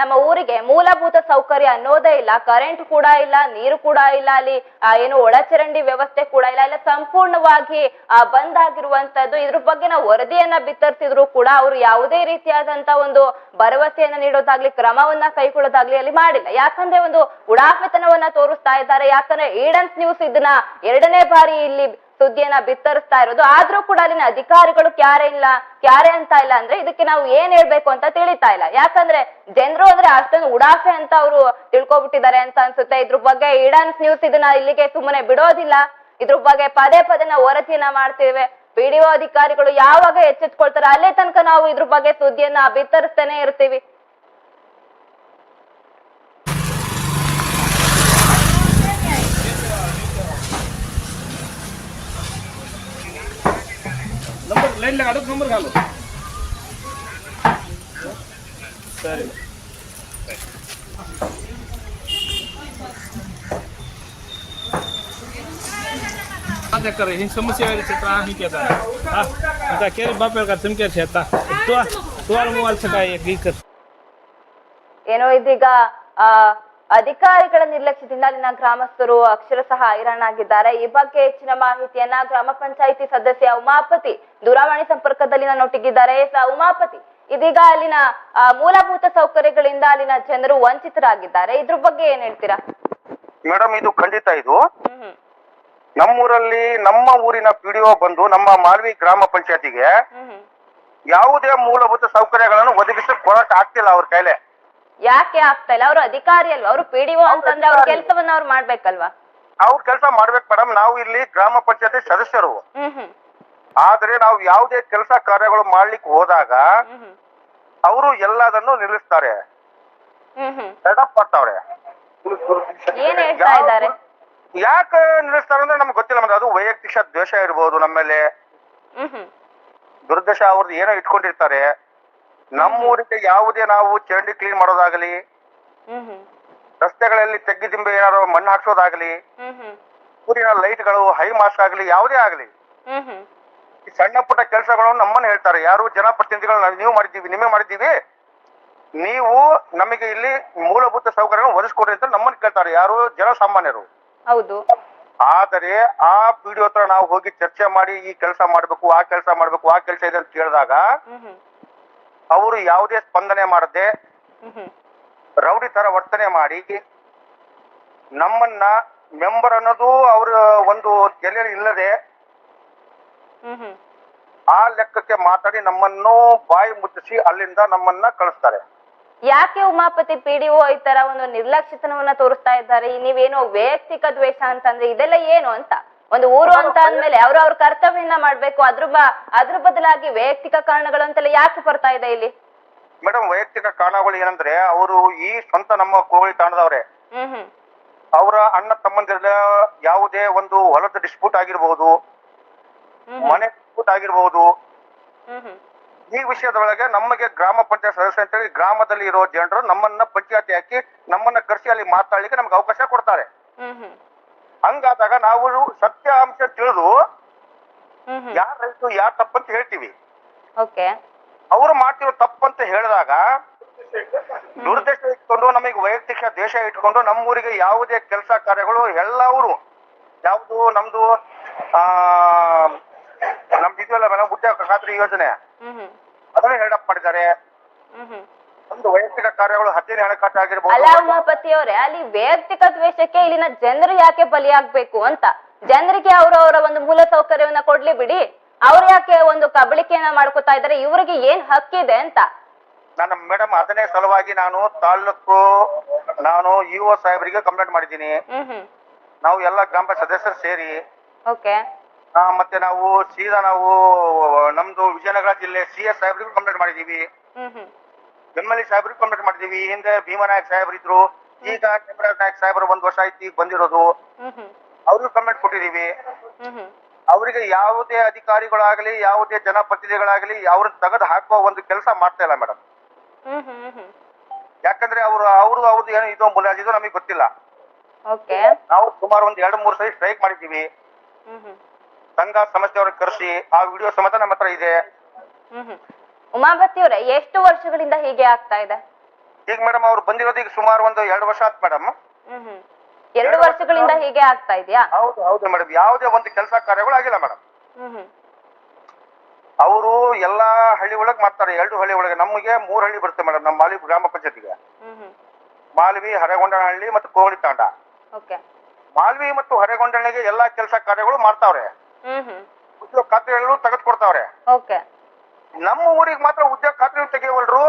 ನಮ್ಮ ಊರಿಗೆ ಮೂಲಭೂತ ಸೌಕರ್ಯ ಅನ್ನೋದೇ ಇಲ್ಲ. ಕರೆಂಟ್ ಕೂಡ ಇಲ್ಲ, ನೀರು ಕೂಡ ಇಲ್ಲ, ಅಲ್ಲಿ ಏನು ಒಳಚರಂಡಿ ವ್ಯವಸ್ಥೆ ಕೂಡ ಇಲ್ಲ. ಇಲ್ಲ ಸಂಪೂರ್ಣವಾಗಿ ಬಂದ್ ಆಗಿರುವಂತದ್ದು. ಇದ್ರ ಬಗ್ಗೆ ನಾವು ವರದಿಯನ್ನ ಬಿತ್ತರಿಸಿದ್ರು ಕೂಡ ಅವರು ಯಾವುದೇ ರೀತಿಯಾದಂತ ಒಂದು ಭರವಸೆಯನ್ನ ನೀಡೋದಾಗ್ಲಿ, ಕ್ರಮವನ್ನ ಕೈಗೊಳ್ಳೋದಾಗ್ಲಿ ಅಲ್ಲಿ ಮಾಡಿಲ್ಲ. ಯಾಕಂದ್ರೆ ಒಂದು ಉಡಾಫೆತನವನ್ನ ತೋರಿಸ್ತಾ ಇದ್ದಾರೆ. ಯಾಕಂದ್ರೆ ಈಡನ್ಸ್ ನ್ಯೂಸ್ ಇದನ್ನ ಎರಡನೇ ಬಾರಿ ಇಲ್ಲಿ ಸುದ್ದಿಯನ್ನ ಬಿತ್ತರಿಸ್ತಾ ಇರೋದು. ಆದ್ರೂ ಕೂಡ ಅಲ್ಲಿನ ಅಧಿಕಾರಿಗಳು ಕ್ಯಾರೆ ಇಲ್ಲ, ಕ್ಯಾರೆ ಅಂತ ಇಲ್ಲ ಅಂದ್ರೆ ಇದಕ್ಕೆ ನಾವು ಏನ್ ಹೇಳ್ಬೇಕು ಅಂತ ತಿಳಿತಾ ಇಲ್ಲ. ಯಾಕಂದ್ರೆ ಜನರು ಅಂದ್ರೆ ಅಷ್ಟೊಂದು ಉಡಾಫೆ ಅಂತ ಅವರು ತಿಳ್ಕೊಬಿಟ್ಟಿದ್ದಾರೆ ಅಂತ ಅನ್ಸುತ್ತೆ. ಇದ್ರ ಬಗ್ಗೆ ಇಡನ್ಸ್ ನ್ಯೂಸ್ ಇದನ್ನ ಇಲ್ಲಿಗೆ ಸುಮ್ಮನೆ ಬಿಡೋದಿಲ್ಲ. ಇದ್ರ ಬಗ್ಗೆ ಪದೇ ಪದೇನ ವರದಿಯನ್ನ ಮಾಡ್ತೇವೆ. ಪಿಡಿಒ ಅಧಿಕಾರಿಗಳು ಯಾವಾಗ ಎಚ್ಚೆತ್ಕೊಳ್ತಾರೆ? ಅಲ್ಲೇ ತನಕ ನಾವು ಇದ್ರ ಬಗ್ಗೆ ಸುದ್ದಿಯನ್ನ ಬಿತ್ತರಿಸ್ತಾನೆ ಇರ್ತೀವಿ. ನಂಬರ್ ಲೈನ್ ಅದಕ್ಕೆ ನಂಬರ್ ಕಾಲು ಸರಿ आता कर ही समस्या वाली चित्र ही कहता है हाँ आता केरी बापेर का तुम क्या छेता तो तो मोबाइल से का एक कर ಏನೋ ಇದೀಗ ಆ ಅಧಿಕಾರಿಗಳ ನಿರ್ಲಕ್ಷ್ಯದಿಂದ ಅಲ್ಲಿನ ಗ್ರಾಮಸ್ಥರು ಅಕ್ಷರಶಃ ಹೈರಾಣಾಗಿದ್ದಾರೆ. ಈ ಬಗ್ಗೆ ಹೆಚ್ಚಿನ ಮಾಹಿತಿಯನ್ನ ಗ್ರಾಮ ಪಂಚಾಯಿತಿ ಸದಸ್ಯ ಉಮಾಪತಿ ದೂರವಾಣಿ ಸಂಪರ್ಕದಲ್ಲಿ ನಾನು ಒಟ್ಟಿಗಿದ್ದಾರೆ. ಉಮಾಪತಿ ಇದೀಗ ಅಲ್ಲಿನ ಮೂಲಭೂತ ಸೌಕರ್ಯಗಳಿಂದ ಅಲ್ಲಿನ ಜನರು ವಂಚಿತರಾಗಿದ್ದಾರೆ. ಇದ್ರ ಬಗ್ಗೆ ಏನ್ ಹೇಳ್ತೀರಾ? ಮೇಡಮ್ ಇದು ಖಂಡಿತ ಇದು. ನಮ್ಮೂರಲ್ಲಿ ನಮ್ಮ ಊರಿನ ಪಿಡಿಒ ಬಂದು ನಮ್ಮ ಮಾಲ್ವಿ ಗ್ರಾಮ ಪಂಚಾಯತಿಗೆ ಯಾವುದೇ ಮೂಲಭೂತ ಸೌಕರ್ಯಗಳನ್ನು ಒದಗಿಸಿ ಕೊರಟ ಆಗ್ತಿಲ್ಲ ಅವ್ರ ಕೈಲೆ. ಯಾಕೆ ಆಗ್ತಾ ಇಲ್ಲ ಅವರು ಅಧಿಕಾರಿ ಅಲ್ವಾ? ಅವರು ಪಿಡಿಒ ಅಂತಂದ್ರೆ ಅವ್ರ ಕೆಲಸವನ್ನ ಅವ್ರು ಮಾಡ್ಬೇಕಲ್ವಾ? ಅವ್ರ ಕೆಲಸ ಮಾಡ್ಬೇಕು ಮೇಡಮ್ ನಾವು ಇಲ್ಲಿ ಗ್ರಾಮ ಪಂಚಾಯತಿ ಸದಸ್ಯರು. ಆದ್ರೆ ನಾವು ಯಾವುದೇ ಕೆಲಸ ಕಾರ್ಯಗಳು ಮಾಡ್ಲಿಕ್ಕೆ ಹೋದಾಗ ಅವರು ಎಲ್ಲದನ್ನು ನಿಲ್ಲಿಸ್ತಾರೆ. ಮಾಡ್ತಾವ್ರೆ. ಏನ್ ಹೇಳ್ತಾ ಇದ್ದಾರೆ? ಯಾಕೆ ನಿಲ್ಲಿಸ್ತಾರೆ ಅಂದ್ರೆ ನಮ್ಗೆ ಗೊತ್ತಿಲ್ಲ ಮೇಡಮ್ ಅದು ವೈಯಕ್ತಿಕ ದ್ವೇಷ ಇರ್ಬೋದು ನಮ್ಮ ಮೇಲೆ ದುರ್ದಶ ಅವ್ರದ್ದು ಏನೋ ಇಟ್ಕೊಂಡಿರ್ತಾರೆ. ನಮ್ಮೂರಿಗೆ ಯಾವುದೇ ನಾವು ಚರಂಡಿ ಕ್ಲೀನ್ ಮಾಡೋದಾಗಲಿ ರಸ್ತೆಗಳಲ್ಲಿ ತೆಗ್ಗಿ ತೆಗ್ಗಿದಿಂಬೆ ಏನಾದ್ರು ಮಣ್ಣು ಹಾಕ್ಸೋದಾಗಲಿ ಊರಿನ ಲೈಟ್ಗಳು ಹೈ ಮಾಸ್ಕ್ ಆಗಲಿ ಯಾವುದೇ ಆಗಲಿ. ಈ ಸಣ್ಣ ಪುಟ್ಟ ಕೆಲಸಗಳು ನಮ್ಮನ್ನ ಹೇಳ್ತಾರೆ. ಯಾರು ಜನಪ್ರತಿನಿಧಿಗಳು ನೀವು ಮಾಡಿದ್ದೀವಿ ನಿಮಗೆ ಮಾಡಿದ್ದೀವಿ. ನೀವು ನಮಗೆ ಇಲ್ಲಿ ಮೂಲಭೂತ ಸೌಕರ್ಯ ಒದಗಿಸ್ಕೊಡ್ರಿ ಅಂತ ನಮ್ಮನ್ನ ಕೇಳ್ತಾರೆ. ಯಾರು? ಜನಸಾಮಾನ್ಯರು. ಹೌದು. ಆದರೆ ಆ ಪಿಡಿಒ ಹತ್ರ ನಾವು ಹೋಗಿ ಚರ್ಚೆ ಮಾಡಿ ಈ ಕೆಲಸ ಮಾಡ್ಬೇಕು ಆ ಕೆಲಸ ಮಾಡ್ಬೇಕು ಆ ಕೆಲಸ ಇದೆ ಅಂತ ಕೇಳಿದಾಗ ಅವರು ಯಾವುದೇ ಸ್ಪಂದನೆ ಮಾಡದೆ ರೌಡಿ ತರ ವರ್ತನೆ ಮಾಡಿ ನಮ್ಮನ್ನ ಮೆಂಬರ್ ಅನ್ನೋದು ಅವರ ಒಂದು ತಲೆಯಲ್ಲಿ ಇಲ್ಲದೆ ಆ ಲೆಕ್ಕಕ್ಕೆ ಮಾತಾಡಿ ನಮ್ಮನ್ನು ಬಾಯಿ ಮುಚ್ಚಿಸಿ ಅಲ್ಲಿಂದ ನಮ್ಮನ್ನ ಕಳಿಸ್ತಾರೆ. ಯಾಕೆ ಉಮಾಪತಿ ಪಿಡಿಒ ಈ ತರ ಒಂದು ನಿರ್ಲಕ್ಷ್ಯತನವನ್ನ ತೋರಿಸ್ತಾ ಇದ್ದಾರೆ? ನೀವೇನೋ ವೈಯಕ್ತಿಕ ದ್ವೇಷ ಅಂತಂದ್ರೆ ಇದೆಲ್ಲ ಏನು ಅಂತ? ಒಂದು ಊರು ಅಂತ ಅಂದ್ಮೇಲೆ ಅವ್ರ ಅವ್ರ ಕರ್ತವ್ಯನ ಮಾಡ್ಬೇಕು? ಅದ್ರ ಅದ್ರ ಬದಲಾಗಿ ವೈಯಕ್ತಿಕ ಕಾರಣಗಳು ಅಂತೆಲ್ಲ ಯಾಕೆ ಬರ್ತಾ ಇದೆ ಇಲ್ಲಿ? ಮೇಡಮ್ ವೈಯಕ್ತಿಕ ಕಾರಣಗಳು ಏನಂದ್ರೆ ಅವರು ಈ ಸ್ವಂತ ನಮ್ಮ ಕೋಳಿ ತಾಣದವ್ರೆ. ಅವರ ಅಣ್ಣ ತಮ್ಮಂದಿರ ಯಾವುದೇ ಒಂದು ಹೊಲದ ಡಿಸ್ಪ್ಯೂಟ್ ಆಗಿರ್ಬಹುದು ಮನೆ ಡಿಸ್ಪ್ಯೂಟ್ ಆಗಿರ್ಬಹುದು ಈ ವಿಷಯದೊಳಗೆ ನಮಗೆ ಗ್ರಾಮ ಪಂಚಾಯತ್ ಸದಸ್ಯ ಅಂತೇಳಿ ಗ್ರಾಮದಲ್ಲಿ ಇರೋ ಜನರು ನಮ್ಮನ್ನ ಪಂಚಾಯತಿ ಹಾಕಿ ನಮ್ಮನ್ನ ಕರೆಸಿ ಅಲ್ಲಿ ಮಾತಾಡ್ಲಿಕ್ಕೆ ನಮ್ಗೆ ಅವಕಾಶ ಕೊಡ್ತಾರೆ. ಹಂಗಾದಾಗ ನಾವು ಸತ್ಯ ಅಂಶ ತಿಳಿದು ಹ್ಮ್ ರೈತರು ಯಾರ ರೈತು ಯಾರ್ ತಪ್ಪಂತ ಹೇಳ್ತೀವಿ. ಅವ್ರು ಮಾಡ್ತಿರೋ ತಪ್ಪಂತ ಹೇಳಿದಾಗ ದುರ್ದೇಶ ಇಟ್ಕೊಂಡು ನಮಗೆ ವೈಯಕ್ತಿಕ ದೇಶ ಇಟ್ಕೊಂಡು ನಮ್ಮೂರಿಗೆ ಯಾವುದೇ ಕೆಲಸ ಕಾರ್ಯಗಳು ಎಲ್ಲವರು ಯಾವುದು ನಮ್ದು ಆ ನಮ್ದು ಇದೆಯಲ್ಲ ಮೇಡಮ್ ಖಾತ್ರಿ ಯೋಜನೆ. ಅದನ್ನ ಹೆಲ್ಡಪ್ ಮಾಡಿದ್ದಾರೆ. ಒಂದು ವೈಯಕ್ತಿಕ ಕಾರ್ಯಗಳು ಹತ್ತಿರ ಹಣಕಾಸು ಅಲ್ಲ ಆಗಿರ್ಬೋದು ಉಮಾಪತಿ ಅವರೇ ಅಲ್ಲಿ ವೈಯಕ್ತಿಕ ದ್ವೇಷಕ್ಕೆ ಇಲ್ಲಿನ ಜನರು ಯಾಕೆ ಬಲಿಯಾಗ್ಬೇಕು ಅಂತ? ಜನರಿಗೆ ಅವರು ಅವರ ಒಂದು ಮೂಲ ಸೌಕರ್ಯವನ್ನ ಕೊಡ್ಲಿ ಬಿಡಿ. ಅವ್ರು ಯಾಕೆ ಒಂದು ಕಬಳಿಕೆಯನ್ನ ಮಾಡ್ಕೊತಾ ಇದಾರೆ? ಇವರಿಗೆ ಏನ್ ಹಕ್ಕಿದೆ ಅಂತ? ನನ್ನ ಮೇಡಮ್ ಅದನ್ನೇ ಸಲುವಾಗಿ ನಾನು ತಾಲೂಕು ನಾನು ಇ ಒ ಸಾಹೇಬರಿಗೆ ಕಂಪ್ಲೇಂಟ್ ಮಾಡಿದ್ದೀನಿ. ಹ್ಮ್ ಹ್ಮ್. ನಾವು ಎಲ್ಲ ಗ್ರಾಮ ಪಂಚಾಯತ್ ಸದಸ್ಯರು ಸೇರಿ ಓಕೆ. ಆ, ಮತ್ತೆ ನಾವು ಸೀದಾ ನಾವು ನಮ್ದು ವಿಜಯನಗರ ಜಿಲ್ಲೆ ಸಿ ಎಸ್ ಸಾಹೇಬ್ರಿಗೂ ಕಂಪ್ಲೇಂಟ್ ಮಾಡಿದೀವಿ ಹ್ಮ್ ಹ್ಮ್. ಎಂ ಸಾಹೇಬ್ರಿಗೆ ಕಮೆಂಟ್ ಮಾಡಿದೀವಿ ಈ ಹಿಂದೆ ಭೀಮನಾಯಕ್ ಸಾಹೇಬ್ರು ಇದ್ರು. ಈಗ ಕೆಂಪರಾಜ್ ನಾಯಕ್ ಸಾಹೇಬ್ರು ಒಂದ್ ವರ್ಷ ಆಯ್ತು ಈಗ ಬಂದಿರೋದು. ಅವ್ರಿಗೂ ಕಮೆಂಟ್ ಕೊಟ್ಟಿದೀವಿ. ಅವರಿಗೆ ಯಾವುದೇ ಅಧಿಕಾರಿಗಳಾಗಲಿ ಯಾವುದೇ ಜನಪ್ರತಿನಿಧಿಗಳಾಗಲಿ ಅವ್ರನ್ನ ತೆಗೆದು ಹಾಕುವ ಒಂದು ಕೆಲಸ ಮಾಡ್ತಾ ಇಲ್ಲ ಮೇಡಮ್. ಯಾಕಂದ್ರೆ ಅವರು ಅವರು ಅವ್ರದ್ದು ಏನೋ ಇದು ಮುಲಾಜಿದು ನಮಗೆ ಗೊತ್ತಿಲ್ಲ. ನಾವು ಸುಮಾರು ಒಂದ್ ಎರಡು ಮೂರು ಸರಿ ಸ್ಟ್ರೈಕ್ ಮಾಡಿದ್ದೀವಿ. ಸಂಘ ಸಮಸ್ಯೆ ಸಮಸ್ಯೆಯವ್ರನ್ನ ಕರೆಸಿ ಆ ವಿಡಿಯೋ ಸಮೇತ ನಮ್ಮ ಹತ್ರ ಇದೆ. ಉಮಾಪತಿ ಅವರೇ ಎಷ್ಟು ವರ್ಷಗಳಿಂದ ಹೀಗೆ ಆಗ್ತಾ ಇದೆ? ಈಗ ಮೇಡಮ್ ಅವ್ರು ಬಂದಿರೋದು ಈಗ ಸುಮಾರು ಒಂದು ಎರಡು ವರ್ಷ ಆಯ್ತು ಮೇಡಮ್ ಹ್ಮ್ ಹ್ಮ್. ಎರಡು ವರ್ಷಗಳಿಂದ ಹೀಗೆ ಆಗ್ತಾ ಇದೆಯಾ? ಹೌದು ಹೌದು ಮೇಡಮ್ ಯಾವುದೇ ಒಂದು ಕೆಲಸ ಕಾರ್ಯಗಳು ಆಗಿಲ್ಲ ಮೇಡಮ್ ಹ್ಮ್ ಹ್ಮ್. ಅವರು ಎಲ್ಲಾ ಹಳ್ಳಿ ಒಳಗ್ ಮಾಡ್ತಾರೆ ಎರಡು ಹಳ್ಳಿ ಒಳಗೆ. ನಮಗೆ ಮೂರ್ ಹಳ್ಳಿ ಬರುತ್ತೆ ಮೇಡಮ್ ನಮ್ಮ ಮಾಲಿ ಗ್ರಾಮ ಪಂಚಾಯತಿಗೆ. ಮಾಲ್ವಿ ಹರಗೊಂಡನಹಳ್ಳಿ ಮತ್ತು ಕೋಳಿ ತಾಂಡ. ಮಾಲ್ವಿ ಮತ್ತು ಹರಗೊಂಡನಹಳ್ಳಿಗೆ ಎಲ್ಲಾ ಕೆಲಸ ಕಾರ್ಯಗಳು ಮಾಡ್ತಾವ್ರೆ. ಉದ್ಯೋಗ ಖಾತ್ರಿಗಳು ತೆಗೆದುಕೊಡ್ತಾವ್ರೆ. ನಮ್ಮ ಊರಿಗೆ ಮಾತ್ರ ಉದ್ಯೋಗ ಖಾತ್ರಿ ತೆಗೆಯವಲ್ರು?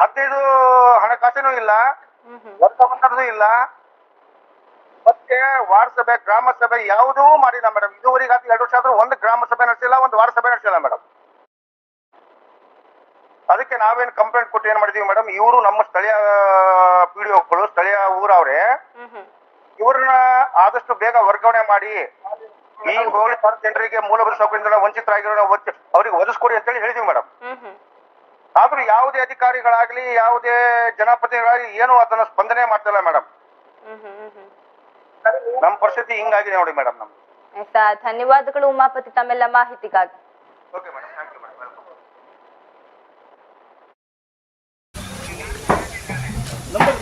ಹದಿನೈದು ಹಣಕಾಸಿನೂ ಇಲ್ಲ ವರ್ಗವಂತರದು ಇಲ್ಲ. ಮತ್ತೆ ವಾರ್ಡ್ ಸಭೆ ಗ್ರಾಮ ಸಭೆ ಯಾವುದೂ ಮಾಡಿಲ್ಲ ಮೇಡಮ್. ಇದುವರೆಗೆ ಆದ್ರೆ ಎರಡು ವರ್ಷ ಆದ್ರೂ ಒಂದು ಗ್ರಾಮ ಸಭೆ ನಡೆಸಿಲ್ಲ ಒಂದು ವಾರ್ಡ್ ಸಭೆ ನಡೆಸಿಲ್ಲ ಮೇಡಮ್. ಅದಕ್ಕೆ ನಾವೇನ್ ಕಂಪ್ಲೇಂಟ್ ಕೊಟ್ಟು ಏನ್ ಮಾಡಿದೀವಿ ಮೇಡಮ್ ಇವರು ನಮ್ಮ ಸ್ಥಳೀಯ ಪಿಡಿಒಗಳು ಸ್ಥಳೀಯ ಊರವ್ರೆ ಇವ್ರನ್ನ ಆದಷ್ಟು ಬೇಗ ವರ್ಗಾವಣೆ ಮಾಡಿ. ಈ ಹೋಳಿ ಜನರಿಗೆ ಮೂಲಭೂತ ಸೌಕರ್ಯದಿಂದ ವಂಚಿತರಾಗಿರೋ ಅವ್ರಿಗೆ ಒದಗಿಸ್ಕೊಡಿ ಅಂತೇಳಿ ಹೇಳಿದೀವಿ ಮೇಡಮ್. ಆದ್ರೂ ಯಾವುದೇ ಅಧಿಕಾರಿಗಳಾಗ್ಲಿ ಯಾವುದೇ ಜನಪ್ರತಿನಿಧಿಗಳಾಗ್ಲಿ ಏನು ಅದನ್ನ ಸ್ಪಂದನೆ ಮಾಡ್ತಿಲ್ಲ ಮೇಡಮ್. ನಮ್ ಪರಿಸ್ಥಿತಿ ಹಿಂಗಾಗಿದೆ ನೋಡಿ ಮೇಡಮ್ ನಮ್ ಧನ್ಯವಾದಗಳು ಉಮಾಪತಿ ತಮ್ಮೆಲ್ಲ ಮಾಹಿತಿಗಾಗಿ. ಮೇಡಮ್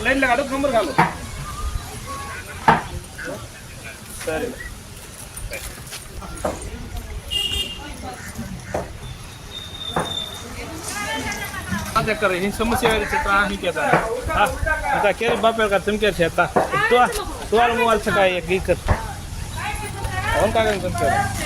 ಲೈನ್ ನಂಬರ್ ಸರಿ. कर ही समस्या वाली चित्र ही कहता है। हाँ केरे तुम छेता तो तो मोबाइल से कर। कर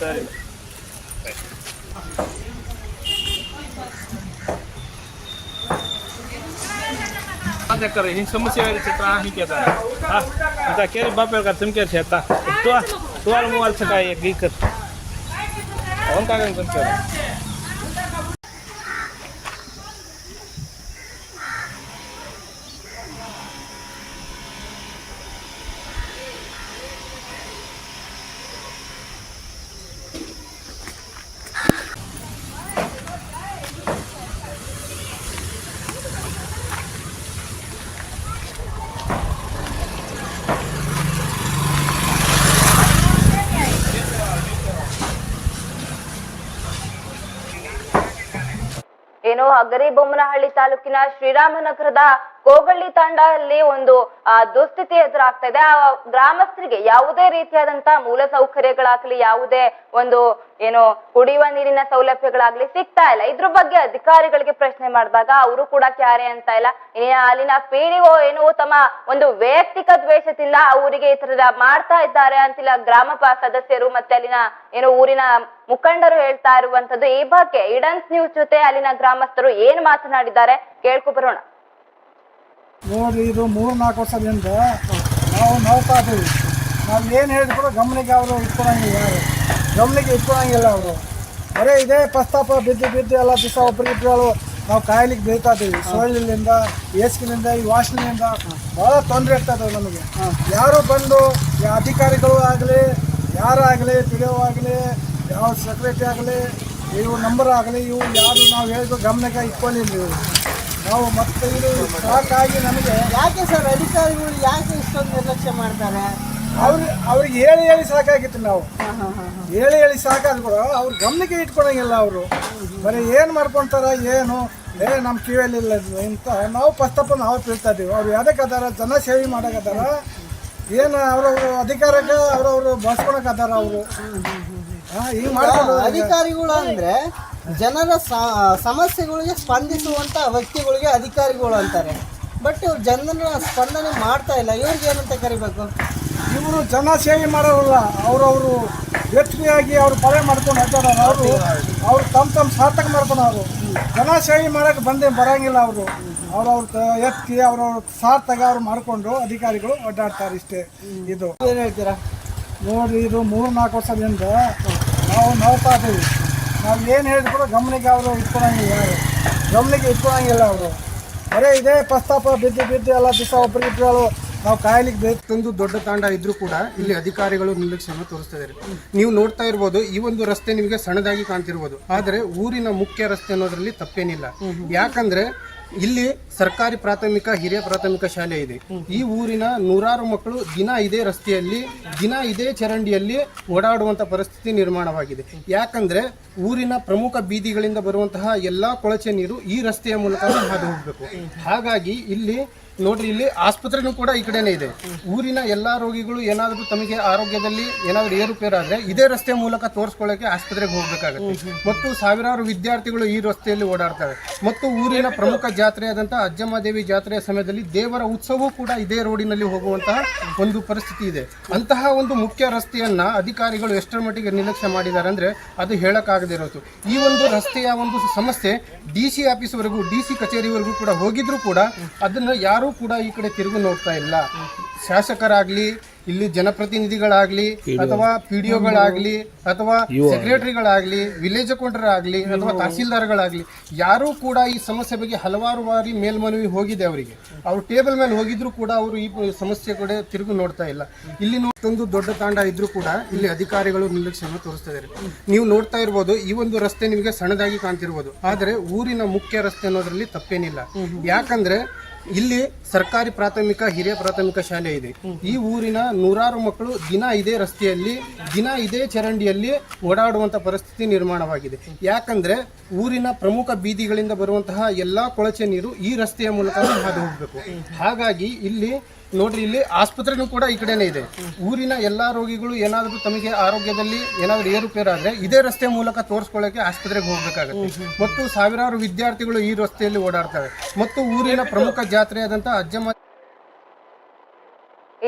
ಸರಿ आता कर ही समस्या वाली चित्र ही कहता है हाँ आता केरे बापेर का तुम क्या छेता तो तो वाला मोबाइल से का एक ಏನು ಹಗರಿಬೊಮ್ಮನಹಳ್ಳಿ ತಾಲೂಕಿನ ಶ್ರೀರಾಮನಗರದ ಕೋಗಳ್ಳಿ ತಾಂಡಲ್ಲಿ ಒಂದು ಆ, ದುಸ್ಥಿತಿ ಎದುರಾಗ್ತಾ ಇದೆ. ಆ ಗ್ರಾಮಸ್ಥರಿಗೆ ಯಾವುದೇ ರೀತಿಯಾದಂತ ಮೂಲ ಸೌಕರ್ಯಗಳಾಗ್ಲಿ ಯಾವುದೇ ಒಂದು ಏನು ಕುಡಿಯುವ ನೀರಿನ ಸೌಲಭ್ಯಗಳಾಗ್ಲಿ ಸಿಗ್ತಾ ಇಲ್ಲ. ಇದ್ರ ಬಗ್ಗೆ ಅಧಿಕಾರಿಗಳಿಗೆ ಪ್ರಶ್ನೆ ಮಾಡಿದಾಗ ಅವರು ಕೂಡ ಕ್ಯಾರೆ ಅಂತ ಇಲ್ಲ. ಅಲ್ಲಿನ ಪಿಡಿಒ ಏನು ತಮ್ಮ ಒಂದು ವೈಯಕ್ತಿಕ ದ್ವೇಷದಿಂದ ಅವರಿಗೆ ಈ ತರ ಮಾಡ್ತಾ ಇದ್ದಾರೆ ಅಂತಿಲ್ಲ. ಗ್ರಾಮ ಸದಸ್ಯರು ಮತ್ತೆ ಅಲ್ಲಿನ ಏನು ಊರಿನ ಮುಖಂಡರು ಹೇಳ್ತಾ ಇರುವಂತದ್ದು ಈ ಬಗ್ಗೆ ಇಡನ್ಸ್ ನ್ಯೂಸ್ ಜೊತೆ ಅಲ್ಲಿನ ಗ್ರಾಮಸ್ಥರು ಏನ್ ಮಾತನಾಡಿದ್ದಾರೆ ಕೇಳ್ಕೊ ಬರೋಣ. ನೋಡ್ರಿ ಇದು ಮೂರು ನಾಲ್ಕು ವರ್ಷದಿಂದ ನಾವು ನೋಡ್ತಾ ಇದ್ದೀವಿ ನಾವು ಏನು ಹೇಳಿದ್ರು ಗಮನಿಗೆ ಅವರು ಇಟ್ಕೊಳಂಗಿಲ್ಲ ಯಾರು. ಗಮನಿಗೆ ಇಟ್ಕೊಳಂಗಿಲ್ಲ ಅವರು. ಬರೀ ಇದೇ ಪ್ರಸ್ತಾಪ ಬಿದ್ದು ಬಿದ್ದು ಎಲ್ಲ ದಿವಸ ಒಬ್ರಿಗಿಬ್ರು ನಾವು ಕಾಯ್ಲಿಕ್ಕೆ ಬೀಳ್ತಾ ಇದ್ದೀವಿ. ಸೋಲಿನಿಂದ ಏಸ್ಕಿನಿಂದ ಈ ವಾಸನೆಯಿಂದ ಭಾಳ ತೊಂದರೆ ಇರ್ತದೆ ನಮಗೆ. ಯಾರು ಬಂದು ಅಧಿಕಾರಿಗಳು ಆಗಲಿ ಯಾರಾಗಲಿ ಪಿ ಡಿ ಆಗಲಿ, ಯಾವ ಸೆಕ್ರೆಟರಿ ಆಗಲಿ ಇವು ನಂಬರ್ ಆಗಲಿ ಇವು ಯಾರು ನಾವು ಹೇಳಿದ್ರು ಗಮನಕ್ಕೆ ಇಟ್ಕೊಂಡಿಲ್ಲ ನಾವು ಮತ್ತೆ ಸಾಕಾಗಿ ನಮಗೆ ಯಾಕೆ ಸರ್ ಅಧಿಕಾರಿಗಳು ಯಾಕೆ ಇಷ್ಟೊಂದು ನಿರ್ಲಕ್ಷ್ಯ ಮಾಡ್ತಾರೆ? ಅವ್ರು ಅವ್ರಿಗೆ ಹೇಳಿ ಹೇಳಿ ಸಾಕಾಗಿತ್ತು ನಾವು. ಹೇಳಿ ಹೇಳಿ ಸಾಕಾದ್ರು ಕೂಡ ಅವ್ರ ಗಮನಕ್ಕೆ ಇಟ್ಕೊಳಂಗಿಲ್ಲ ಅವರು. ಬರೀ ಏನು ಮಾಡ್ಕೊತಾರ ಏನು? ಏ ನಮ್ಮ ಕಿವಿಯಲ್ಲಿ ಇಲ್ಲ ಅಂತ ನಾವು ಪಸ್ತಪ್ಪ ನಾವು ಬೀಳ್ತಾ ಇದೀವಿ ಅವ್ರು ಯಾವ್ದಕ್ಕೆ ಅದಾರ ಜನ ಸೇವೆ ಮಾಡಕತ್ತಾರ ಏನು ಅವ್ರವ್ರ ಅಧಿಕಾರಕ್ಕೆ ಅವ್ರವ್ರು ಬಳಸ್ಕೊಳಕತ್ತಾರ ಅವರು. ಹಿಂಗೆ ಮಾಡ್ತಾರೆ ಅಧಿಕಾರಿಗಳು ಅಂದ್ರೆ ಜನರ ಸ- ಸಮಸ್ಯೆಗಳಿಗೆ ಸ್ಪಂದಿಸುವಂತ ವ್ಯಕ್ತಿಗಳಿಗೆ ಅಧಿಕಾರಿಗಳು ಅಂತಾರೆ. ಬಟ್ ಇವ್ರು ಜನರ ಸ್ಪಂದನೆ ಮಾಡ್ತಾ ಇಲ್ಲ. ಇವ್ರಿಗೆ ಏನಂತ ಕರಿಬೇಕು? ಇವರು ಜನ ಸೇವೆ ಮಾಡೋರಲ್ಲ ಅವರವರು ವ್ಯಕ್ತಿಯಾಗಿ ಅವ್ರು ಪರೆ ಮಾಡ್ಕೊಂಡು ಅಡ್ಡಾಡೋರು ಅವರು. ಅವ್ರು ತಮ್ಮ ತಮ್ಮ ಸಾರ್ಥಕ ಮಾಡ್ಕೊಂಡು ಅವರು. ಜನ ಸೇವೆ ಮಾಡೋಕ್ಕೆ ಬಂದೇ ಬರೋಂಗಿಲ್ಲ ಅವರು. ಅವ್ರವ್ರ ಎತ್ತಿ ಅವ್ರವ್ರ ಸಾರ್ಥಕ ಅವ್ರು ಮಾಡಿಕೊಂಡು ಅಧಿಕಾರಿಗಳು ಅಡ್ಡಾಡ್ತಾರೆ ಇಷ್ಟೇ. ಇದು ಏನು ಹೇಳ್ತೀರಾ? ನೋಡಿ ಇದು ಮೂರು ನಾಲ್ಕು ವರ್ಷದಿಂದ ನಾವು ನೋಡ್ತಾ ಇದ್ದೀವಿ. ನಾವು ಏನು ಹೇಳಿದ್ರು ಗಮನಕ್ಕೆ ಅವರು ಇಟ್ಕೊಳಂಗಿಲ್ಲ ಯಾರು. ಗಮನಕ್ಕೆ ಇಟ್ಕೊಳಂಗಿಲ್ಲ ಅವರು. ಬರೀ ಇದೇ ಪ್ರಸ್ತಾಪ ಬಿದ್ದು ಬಿದ್ದು ಎಲ್ಲ ದಿವಸ ಒಬ್ಬರಿಗೆ ನಾವು ಕಾಯ್ಲಿಕ್ಕೆ ಬೇಕು ತಂದು ದೊಡ್ಡ ತಾಂಡ ಇದ್ರೂ ಕೂಡ ಇಲ್ಲಿ ಅಧಿಕಾರಿಗಳು ನಿರ್ಲಕ್ಷ್ಯವನ್ನು ತೋರಿಸ್ತಾ ಇದ್ದಾರೆ. ನೀವು ನೋಡ್ತಾ ಇರ್ಬೋದು ಈ ಒಂದು ರಸ್ತೆ ನಿಮಗೆ ಸಣ್ಣದಾಗಿ ಕಾಣ್ತಿರ್ಬೋದು. ಆದರೆ ಊರಿನ ಮುಖ್ಯ ರಸ್ತೆ ಅನ್ನೋದ್ರಲ್ಲಿ ತಪ್ಪೇನಿಲ್ಲ. ಯಾಕಂದ್ರೆ ಇಲ್ಲಿ ಸರ್ಕಾರಿ ಪ್ರಾಥಮಿಕ, ಹಿರಿಯ ಪ್ರಾಥಮಿಕ ಶಾಲೆ ಇದೆ. ಈ ಊರಿನ ನೂರಾರು ಮಕ್ಕಳು ದಿನ ಇದೇ ರಸ್ತೆಯಲ್ಲಿ, ದಿನ ಇದೇ ಚರಂಡಿಯಲ್ಲಿ ಓಡಾಡುವಂತ ಪರಿಸ್ಥಿತಿ ನಿರ್ಮಾಣವಾಗಿದೆ. ಯಾಕಂದ್ರೆ ಊರಿನ ಪ್ರಮುಖ ಬೀದಿಗಳಿಂದ ಬರುವಂತಹ ಎಲ್ಲಾ ಕೊಳಚೆ ನೀರು ಈ ರಸ್ತೆಯ ಮೂಲಕ ಹಾದು ಹೋಗಬೇಕು. ಹಾಗಾಗಿ ಇಲ್ಲಿ ನೋಡ್ರಿ ಇಲ್ಲಿ ಆಸ್ಪತ್ರೆನೂ ಕೂಡ ಈ ಕಡೆನೇ ಇದೆ. ಊರಿನ ಎಲ್ಲಾ ರೋಗಿಗಳು ಏನಾದರೂ ತಮಗೆ ಆರೋಗ್ಯದಲ್ಲಿ ಏನಾದರೂ ಏರುಪೇರಾದ್ರೆ ಇದೇ ರಸ್ತೆ ಮೂಲಕ ತೋರಿಸ್ಕೊಳ್ಳೋಕೆ ಆಸ್ಪತ್ರೆಗೆ ಹೋಗ್ಬೇಕಾಗುತ್ತೆ. ಮತ್ತು ಸಾವಿರಾರು ವಿದ್ಯಾರ್ಥಿಗಳು ಈ ರಸ್ತೆಯಲ್ಲಿ ಓಡಾಡ್ತಾರೆ. ಮತ್ತು ಊರಿನ ಪ್ರಮುಖ ಜಾತ್ರೆಯಾದಂತಹ ಅಜ್ಜಮ್ಮದೇವಿ ಜಾತ್ರೆಯ ಸಮಯದಲ್ಲಿ ದೇವರ ಉತ್ಸವವೂ ಕೂಡ ಇದೇ ರೋಡಿನಲ್ಲಿ ಹೋಗುವಂತಹ ಒಂದು ಪರಿಸ್ಥಿತಿ ಇದೆ. ಅಂತಹ ಒಂದು ಮುಖ್ಯ ರಸ್ತೆಯನ್ನ ಅಧಿಕಾರಿಗಳು ಎಷ್ಟರ ಮಟ್ಟಿಗೆ ನಿರ್ಲಕ್ಷ್ಯ ಮಾಡಿದ್ದಾರೆ ಅಂದ್ರೆ ಅದು ಹೇಳಕ್ಕಾಗದೇ ಇರೋದು. ಈ ಒಂದು ರಸ್ತೆಯ ಒಂದು ಸಮಸ್ಯೆ ಡಿ ಸಿ ಆಫೀಸ್ವರೆಗೂ ಡಿ ಸಿ ಕಚೇರಿವರೆಗೂ ಕೂಡ ಹೋಗಿದ್ರು ಕೂಡ ಅದನ್ನ ಯಾರೂ ಕೂಡ ಈ ಕಡೆ ತಿರುಗು ನೋಡ್ತಾ ಇಲ್ಲ. ಶಾಸಕರಾಗ್ಲಿ ಇಲ್ಲಿ ಜನಪ್ರತಿನಿಧಿಗಳಾಗ್ಲಿ ಅಥವಾ ಪಿ ಡಿ ಒಗಳಾಗ್ಲಿ ಅಥವಾ ಸೆಕ್ರೆಟರಿಗಳಾಗ್ಲಿ ವಿಲೇಜ್ ಅಕೌಂಟರಾಗ್ಲಿ ಅಥವಾ ತಹಸೀಲ್ದಾರ್ಗಳಾಗ್ಲಿ ಯಾರೂ ಕೂಡ ಈ ಸಮಸ್ಯೆ ಬಗ್ಗೆ ಹಲವಾರು ಬಾರಿ ಮೇಲ್ಮನವಿ ಹೋಗಿದೆ ಅವರಿಗೆ. ಅವ್ರು ಟೇಬಲ್ ಮೇಲೆ ಹೋಗಿದ್ರು ಕೂಡ ಅವರು ಈ ಸಮಸ್ಯೆ ಕಡೆ ತಿರುಗು ನೋಡ್ತಾ ಇಲ್ಲ. ಇಲ್ಲಿ ಒಂದು ದೊಡ್ಡ ತಾಂಡ ಇದ್ರೂ ಕೂಡ ಇಲ್ಲಿ ಅಧಿಕಾರಿಗಳು ನಿರ್ಲಕ್ಷ್ಯವನ್ನು ತೋರಿಸ್ತಾ ಇದ್ದಾರೆ. ನೀವು ನೋಡ್ತಾ ಇರ್ಬೋದು ಈ ಒಂದು ರಸ್ತೆ ನಿಮಗೆ ಸಣ್ಣದಾಗಿ ಕಾಣ್ತಿರ್ಬೋದು. ಆದರೆ ಊರಿನ ಮುಖ್ಯ ರಸ್ತೆ ಅನ್ನೋದ್ರಲ್ಲಿ ತಪ್ಪೇನಿಲ್ಲ. ಯಾಕಂದ್ರೆ ಇಲ್ಲಿ ಸರ್ಕಾರಿ ಪ್ರಾಥಮಿಕ, ಹಿರಿಯ ಪ್ರಾಥಮಿಕ ಶಾಲೆ ಇದೆ. ಈ ಊರಿನ ನೂರಾರು ಮಕ್ಕಳು ದಿನ ಇದೇ ರಸ್ತೆಯಲ್ಲಿ, ದಿನ ಇದೇ ಚರಂಡಿಯಲ್ಲಿ ಓಡಾಡುವಂತ ಪರಿಸ್ಥಿತಿ ನಿರ್ಮಾಣವಾಗಿದೆ. ಯಾಕಂದ್ರೆ ಊರಿನ ಪ್ರಮುಖ ಬೀದಿಗಳಿಂದ ಬರುವಂತಹ ಎಲ್ಲಾ ಕೊಳಚೆ ನೀರು ಈ ರಸ್ತೆಯ ಮೂಲಕ ಹಾದು ಹೋಗಬೇಕು. ಹಾಗಾಗಿ ಇಲ್ಲಿ ನೋಡ್ರಿ, ಇಲ್ಲಿ ಆಸ್ಪತ್ರೆನೂ ಕೂಡ ಈ ಕಡೆನೇ ಇದೆ. ಊರಿನ ಎಲ್ಲ ರೋಗಿಗಳು ಏನಾದರೂ ತಮಗೆ ಆರೋಗ್ಯದಲ್ಲಿ ಏನಾದರೂ ಏರುಪೇರಾದರೆ ಇದೇ ರಸ್ತೆ ಮೂಲಕ ತೋರಿಸ್ಕೊಳ್ಳೋಕೆ ಆಸ್ಪತ್ರೆಗೆ ಹೋಗಬೇಕಾಗುತ್ತೆ. ಮತ್ತು ಸಾವಿರಾರು ವಿದ್ಯಾರ್ಥಿಗಳು ಈ ರಸ್ತೆಯಲ್ಲಿ ಓಡಾಡ್ತವೆ ಮತ್ತು ಊರಿನ ಪ್ರಮುಖ ಜಾತ್ರೆಯಾದಂಥ ಅಜ್ಜಮ್ಮ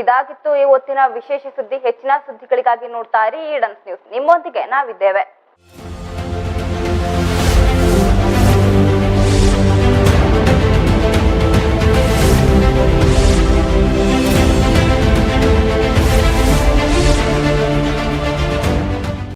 ಇದಾಗಿತ್ತು ಈ ಹೊತ್ತಿನ ವಿಶೇಷ ಸುದ್ದಿ. ಹೆಚ್ಚಿನ ಸುದ್ದಿಗಳಿಗಾಗಿ ನೋಡ್ತಾ ಇರಿ. Edens news. ನಿಮ್ಮೊಂದಿಗೆ ನಾವಿದ್ದೇವೆ.